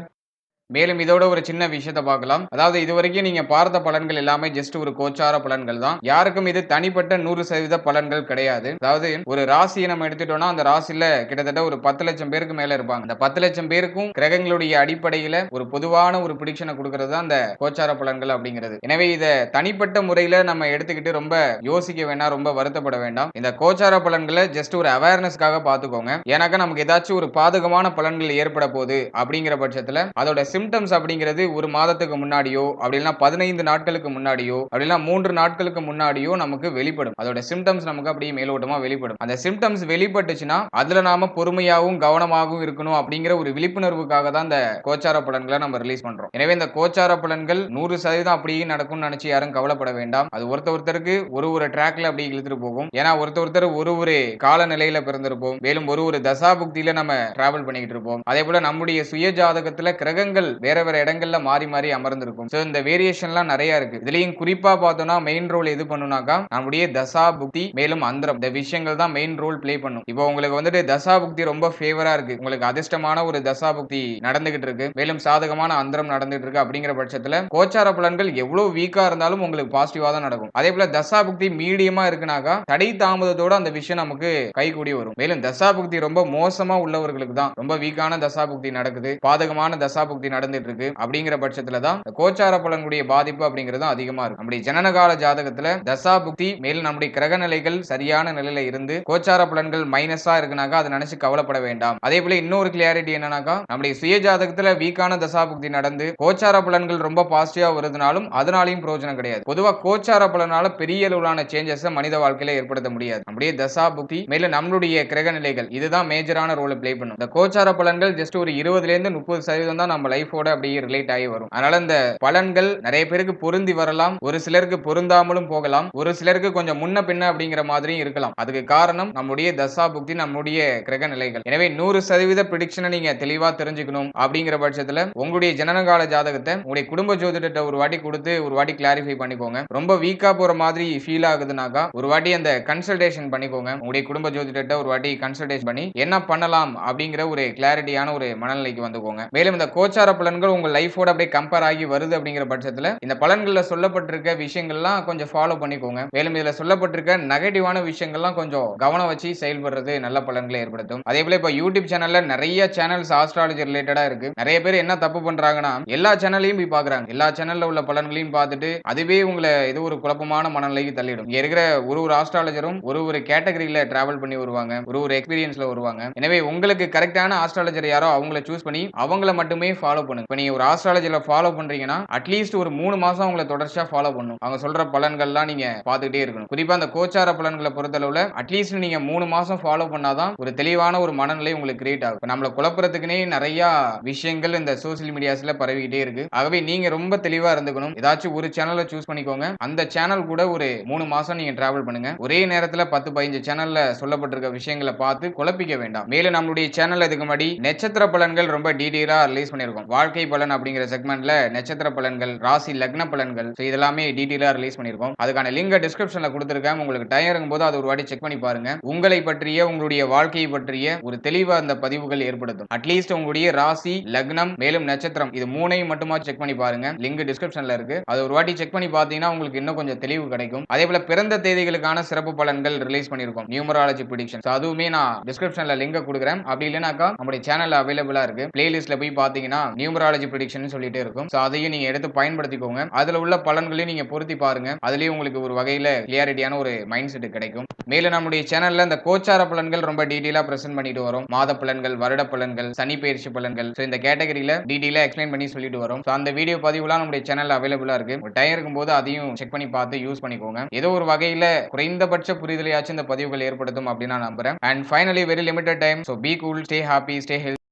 மேலும் இதோட ஒரு சின்ன விஷயத்த பார்க்கலாம். அதாவது இது வரைக்கும் நீங்க பார்த்த பலன்கள் எல்லாமே ஜஸ்ட் ஒரு கோச்சார பலன்கள் தான். யாருக்கும் இது தனிப்பட்ட நூறு சதவீத பலன்கள் கிடையாது. அதாவது ஒரு ராசியை நம்ம எடுத்துட்டோம்னா அந்த ராசியில கிட்டத்தட்ட ஒரு பத்து லட்சம் பேருக்கு மேல இருப்பாங்க. அந்த பத்து லட்சம் பேருக்கும் கிரகங்களுடைய அடிப்படையில ஒரு பொதுவான ஒரு பிடிக்ஷனை கொடுக்கறது தான் அந்த கோச்சார பலன்கள் அப்படிங்கிறது. எனவே இதை தனிப்பட்ட முறையில நம்ம எடுத்துக்கிட்டு ரொம்ப யோசிக்க வேண்டாம் ரொம்ப வருத்தப்பட வேண்டாம். இந்த கோச்சார பலன்களை ஜஸ்ட் ஒரு அவேர்னஸ்க்காக பார்த்துக்கோங்க. ஏன்னாக்கா நமக்கு ஏதாச்சும் ஒரு பாதகமான பலன்கள் ஏற்பட போகுது அப்படிங்கிற பட்சத்துல அதோட சிம்டம்ஸ் அப்படிங்கிறது ஒரு மாதத்துக்கு முன்னாடியோ அப்படின்னா பதினைந்து நாட்களுக்கு முன்னாடியோ அப்படின்னா மூன்று நாட்களுக்கு முன்னாடியோ நமக்கு வெளிப்படும். அதோட சிம்டம்ஸ் நமக்கு அப்படியே மேலோட்டமா வெளிப்படும். அந்த சிம்டம்ஸ் வெளிப்பட்டுச்சுன்னா அதுல நாம பொறுமையாகவும் கவனமாகவும் இருக்கணும் அப்படிங்கிற ஒரு விழிப்புணர்வுக்காக தான் இந்த கோச்சார பலன்களை நம்ம ரிலீஸ் பண்றோம். எனவே இந்த கோச்சார பலன்கள் நூறு சதவீதம் அப்படியே நடக்கும்னு நினைச்சு யாரும் கவலைப்பட வேண்டாம். அது ஒருத்த ஒருத்தருக்கு ஒரு ஒரு ட்ராக்ல அப்படி இழுத்துட்டு போகும். ஏன்னா ஒருத்த ஒருத்தர் ஒரு ஒரு காலநிலையில பிறந்திருப்போம். மேலும் ஒரு ஒரு தசாபுக்தியில நம்ம டிராவல் பண்ணிக்கிட்டு இருப்போம். அதே போல நம்முடைய சுய ஜாதகத்துல கிரகங்கள் வேற வேற இடங்கள்ல மாறி மாறி அமர்ந்திருக்கும். ஸோ இந்த வேரியேஷன்லாம் நிறைய இருக்கு. இதுலயும் குறிப்பா பார்த்தோம்னா மெயின் ரோல் எது பண்ணுனாக்கா நம்முடைய தசா புக்தி மேலும் அந்தரம். இந்த விஷயங்கள் தான் மெயின் ரோல் பிளே பண்ணும். இப்போ உங்களுக்கு வந்துட்டு தசா புக்தி ரொம்ப ஃபேவரா இருக்கு. உங்களுக்கு அதிர்ஷ்டமான ஒரு தசா புக்தி நடந்துகிட்டு இருக்கு. மேலும் சாதகமான அந்தரம் நடந்துட்டு இருக்கு அப்படிங்கிற பட்சத்துல கோச்சார பலன்கள் எவ்வளவு வீக்கா இருந்தாலும் உங்களுக்கு பாசிட்டிவா தான் நடக்கும். அதே போல தசா புக்தி மீடியமா இருக்குனாக்கா தடை தாமதத்தோட அந்த விஷயம் நமக்கு கைகூடி வரும். மேலும் தசா புக்தி ரொம்ப மோசமா உள்ளவர்களுக்கு தான் ரொம்ப வீக்கான தசா புக்தி நடக்குது. பாதகமான தசா புக்தி நடந்துட்டு இருக்கு அப்படிங்கிற பட்சத்துல தான் கோச்சார பலனுடைய பாதிப்பு அப்படிங்கிறது அதிகமா இருக்கும் நம்முடைய ஜனனகால ஜாதகத்துல தசா புக்தி மேலும் நம்முடைய கிரக நிலைகள் சரியான நிலையில இருந்து கோச்சார பலன்கள் மைனஸா இருக்குனாக்கா அதை நினைச்சு கவலைப்பட வேண்டாம். அதே போல இன்னொரு கிளியாரிட்டி என்னன்னாக்கா நம்முடைய சுய ஜாதகத்துல வீக்கான தசா புக்தி நடந்து கோச்சார பலன்கள் ரொம்ப பாசிட்டிவா வருதுனாலும் அதனாலையும் பிரயோஜனம் கிடையாது. பொதுவா கோச்சார பலனால பெரிய அளவிலான சேஞ்சஸ் மனித வாழ்க்கையில ஏற்படுத்த முடியாது. நம்முடைய தசா புக்தி மேலும் நம்மளுடைய கிரக நிலைகள் இதுதான் மேஜரான ரோலை ப்ளே பண்ணும். இந்த கோச்சார பலன்கள் ஜஸ்ட் ஒரு இருபதுல இருந்து முப்பது சதவீதம் தான் நம்ம லைஃப் லைஃபோட அப்படியே ரிலேட் ஆகி வரும். அதனால இந்த பலன்கள் நிறைய பேருக்கு பொருந்தி வரலாம். ஒரு சிலருக்கு பொருந்தாமலும் போகலாம். ஒரு சிலருக்கு கொஞ்சம் முன்ன பின்ன அப்படிங்கிற மாதிரியும் இருக்கலாம். அதுக்கு காரணம் நம்முடைய தசா புக்தி நம்முடைய கிரக நிலைகள். எனவே நூறு சதவீத ப்ரிடிக்ஷனை நீங்க தெளிவா தெரிஞ்சுக்கணும் அப்படிங்கிற பட்சத்துல உங்களுடைய ஜனனகால ஜாதகத்தை உங்களுடைய குடும்ப ஜோதிடத்தை ஒரு வாட்டி கொடுத்து ஒரு வாட்டி கிளாரிஃபை பண்ணிக்கோங்க. ரொம்ப வீக்கா போற மாதிரி ஃபீல் ஆகுதுனாக்கா ஒரு வாட்டி அந்த கன்சல்டேஷன் பண்ணிக்கோங்க. உங்களுடைய குடும்ப ஜோதிடத்தை ஒரு வாட்டி கன்சல்டேஷன் பண்ணி என்ன பண்ணலாம் அப்படிங்கிற ஒரு கிளாரிட்டியான ஒரு மனநிலைக்கு வந்துக்கோங்க. மேலும் இந்த கோச்சார பலன்கள் உங்க லைஃபோட அப்படியே கம்பேர் ஆகி வருது அப்படிங்கிற பட்சத்துல இந்த பலன்களில் சொல்லப்பட்டிருக்க விஷயங்கள்லாம் கொஞ்சம் ஃபாலோ பண்ணிக்கோங்க. மேலும் இதுல சொல்லப்பட்டிருக்க நெகட்டிவான விஷயங்கள்லாம் கொஞ்சம் கவனம் வச்சு செயல்படுறது நல்ல பலன்களை ஏற்படுத்தும். அதே போல இப்போ யூடியூப் சேனல்ல நிறைய சேனல்ஸ் ஆஸ்ட்ராலஜி ரிலேட்டடா இருக்கு. நிறைய பேர் என்ன தப்பு பண்றாங்கன்னா எல்லா சேனலையும் போய் பாக்குறாங்க. எல்லா சேனலில் உள்ள பலன்களையும் பார்த்துட்டு அதுவே உங்களை ஏதோ ஒரு குழப்பமான மனநிலைக்கு தள்ளிடும். இங்கே இருக்கிற ஒரு ஒரு ஆஸ்ட்ராலஜரும் ஒரு ஒரு கேட்டகரியில டிராவல் பண்ணி வருவாங்க. ஒரு ஒரு எக்ஸ்பீரியன்ஸ்ல வருவாங்க. எனவே உங்களுக்கு கரெக்டான ஆஸ்ட்ராலஜர் யாரோ அவங்கள சூஸ் பண்ணி அவங்கள மட்டுமே ஃபாலோ பண்ணுங்க. இப்ப நீங்க ஒரு ஆஸ்ட்ராலஜில ஃபாலோ பண்றீங்கன்னா அட்லீஸ்ட் ஒரு மூணு மாசம் உங்களை தொடர்ச்சியா ஃபாலோ பண்ணும் அவங்க சொல்ற பலன்கள்லாம் நீங்க பார்த்துக்கிட்டே இருக்கணும். குறிப்பா அந்த கோச்சார பலன்களை பொறுத்தளவுல அட்லீஸ்ட் நீங்க மூணு மாசம் ஃபாலோ பண்ணாதான் ஒரு தெளிவான ஒரு மனநிலை உங்களுக்கு கிரியேட் ஆகும். நம்மள குழப்பறதுக்குனே நிறைய விஷயங்கள் இந்த சோசியல் மீடியாஸ்ல பரவிக்கிட்டே இருக்கு. ஆகவே நீங்க ரொம்ப தெளிவா இருந்துக்கணும். ஏதாச்சும் ஒரு சேனலை சூஸ் பண்ணிக்கோங்க. அந்த சேனல் கூட ஒரு மூணு மாசம் நீங்க டிராவல் பண்ணுங்க. ஒரே நேரத்துல பத்து பதினஞ்சு சேனல்ல சொல்லப்பட்டிருக்க விஷயங்களை பார்த்து குழப்பிக்க வேண்டாம். மேலும் நம்மளுடைய சேனல் இதுக்கு முன்னாடி நட்சத்திர பலன்கள் ரொம்ப டீடைலா ரிலீஸ் பண்ணிருக்கோம் வாழ்க்கை பலன் அப்படிங்கிற செக்மெண்ட்ல நட்சத்திர பலன்கள் ராசி லக்ன பலன்கள். இதெல்லாமே டீட்டெயிலாக ரிலீஸ் பண்ணிருக்கோம் அதுக்கான லிங்க் டிஸ்கிரிப்ஷன்ல கொடுத்துருக்கேன். உங்களுக்கு டைம் இருக்கும்போது அது ஒரு வாட்டி செக் பண்ணி பாருங்க. உங்களை பற்றிய உங்களுடைய வாழ்க்கையை பற்றிய ஒரு தெளிவா அந்த பதிவுகள் ஏற்படுத்தும். அட்லீஸ்ட் உங்களுடைய ராசி லக்னம் மேலும் நட்சத்திரம் இது மூணையும் மட்டுமா செக் பண்ணி பாருங்க. லிங்க் டிஸ்கிரிப்ஷன்ல இருக்கு. அது ஒரு வாட்டி செக் பண்ணி பார்த்தீங்கன்னா உங்களுக்கு இன்னும் கொஞ்சம் தெளிவு கிடைக்கும். அதே போல பிறந்த தேதிகளுக்கான சிறப்பு பலன்கள் ரிலீஸ் பண்ணிருக்கோம் நியூமராலஜி பிடிக்ஷன் அதுவுமே நான் டிஸ்கிரிப்ஷன்ல லிங்க் கொடுக்குறேன். அப்படி இல்லைனாக்கா நம்முடைய சேனல் அவைலபிளா இருக்கு. பிளேலிஸ்ட்ல போய் பாத்தீங்கன்னா நியூமராலஜி ப்ரிடிக்ஷன் சொல்லிட்டே இருக்கும். ஸோ அதையும் நீங்க எடுத்து பயன்படுத்திக்கோங்க. அதுல உள்ள பலன்களையும் நீங்க பொருத்தி பாருங்க. அதுலயும் உங்களுக்கு ஒரு வகையில கிளியாரிட்டியான ஒரு மைண்ட் செட் கிடைக்கும். மேலும் நம்முடைய சேனல்ல இந்த கோச்சார பலன்கள் ரொம்ப டீட்டெயிலாக பிரசென்ட் பண்ணிட்டு வரும். மாத பலன்கள் வருட பலன்கள் சனி பயிற்சி பலன்கள். ஸோ இந்த கேட்டகரியில டீட்டெயிலாக எக்ஸ்பிளைன் பண்ணி சொல்லிட்டு வரும். ஸோ அந்த வீடியோ பதிவுலாம் நம்முடைய சேனல் அவைலபிளா இருக்கு. ஒரு டைம் இருக்கும்போது அதையும் செக் பண்ணி பார்த்து யூஸ் பண்ணிக்கோங்க. ஏதோ ஒரு வகையில குறைந்தபட்ச புரிதலையாச்சும் இந்த பதிவுகள் ஏற்படுத்தும் அப்படின்னு நான் நம்புறேன். And finally very limited time so be cool stay happy stay health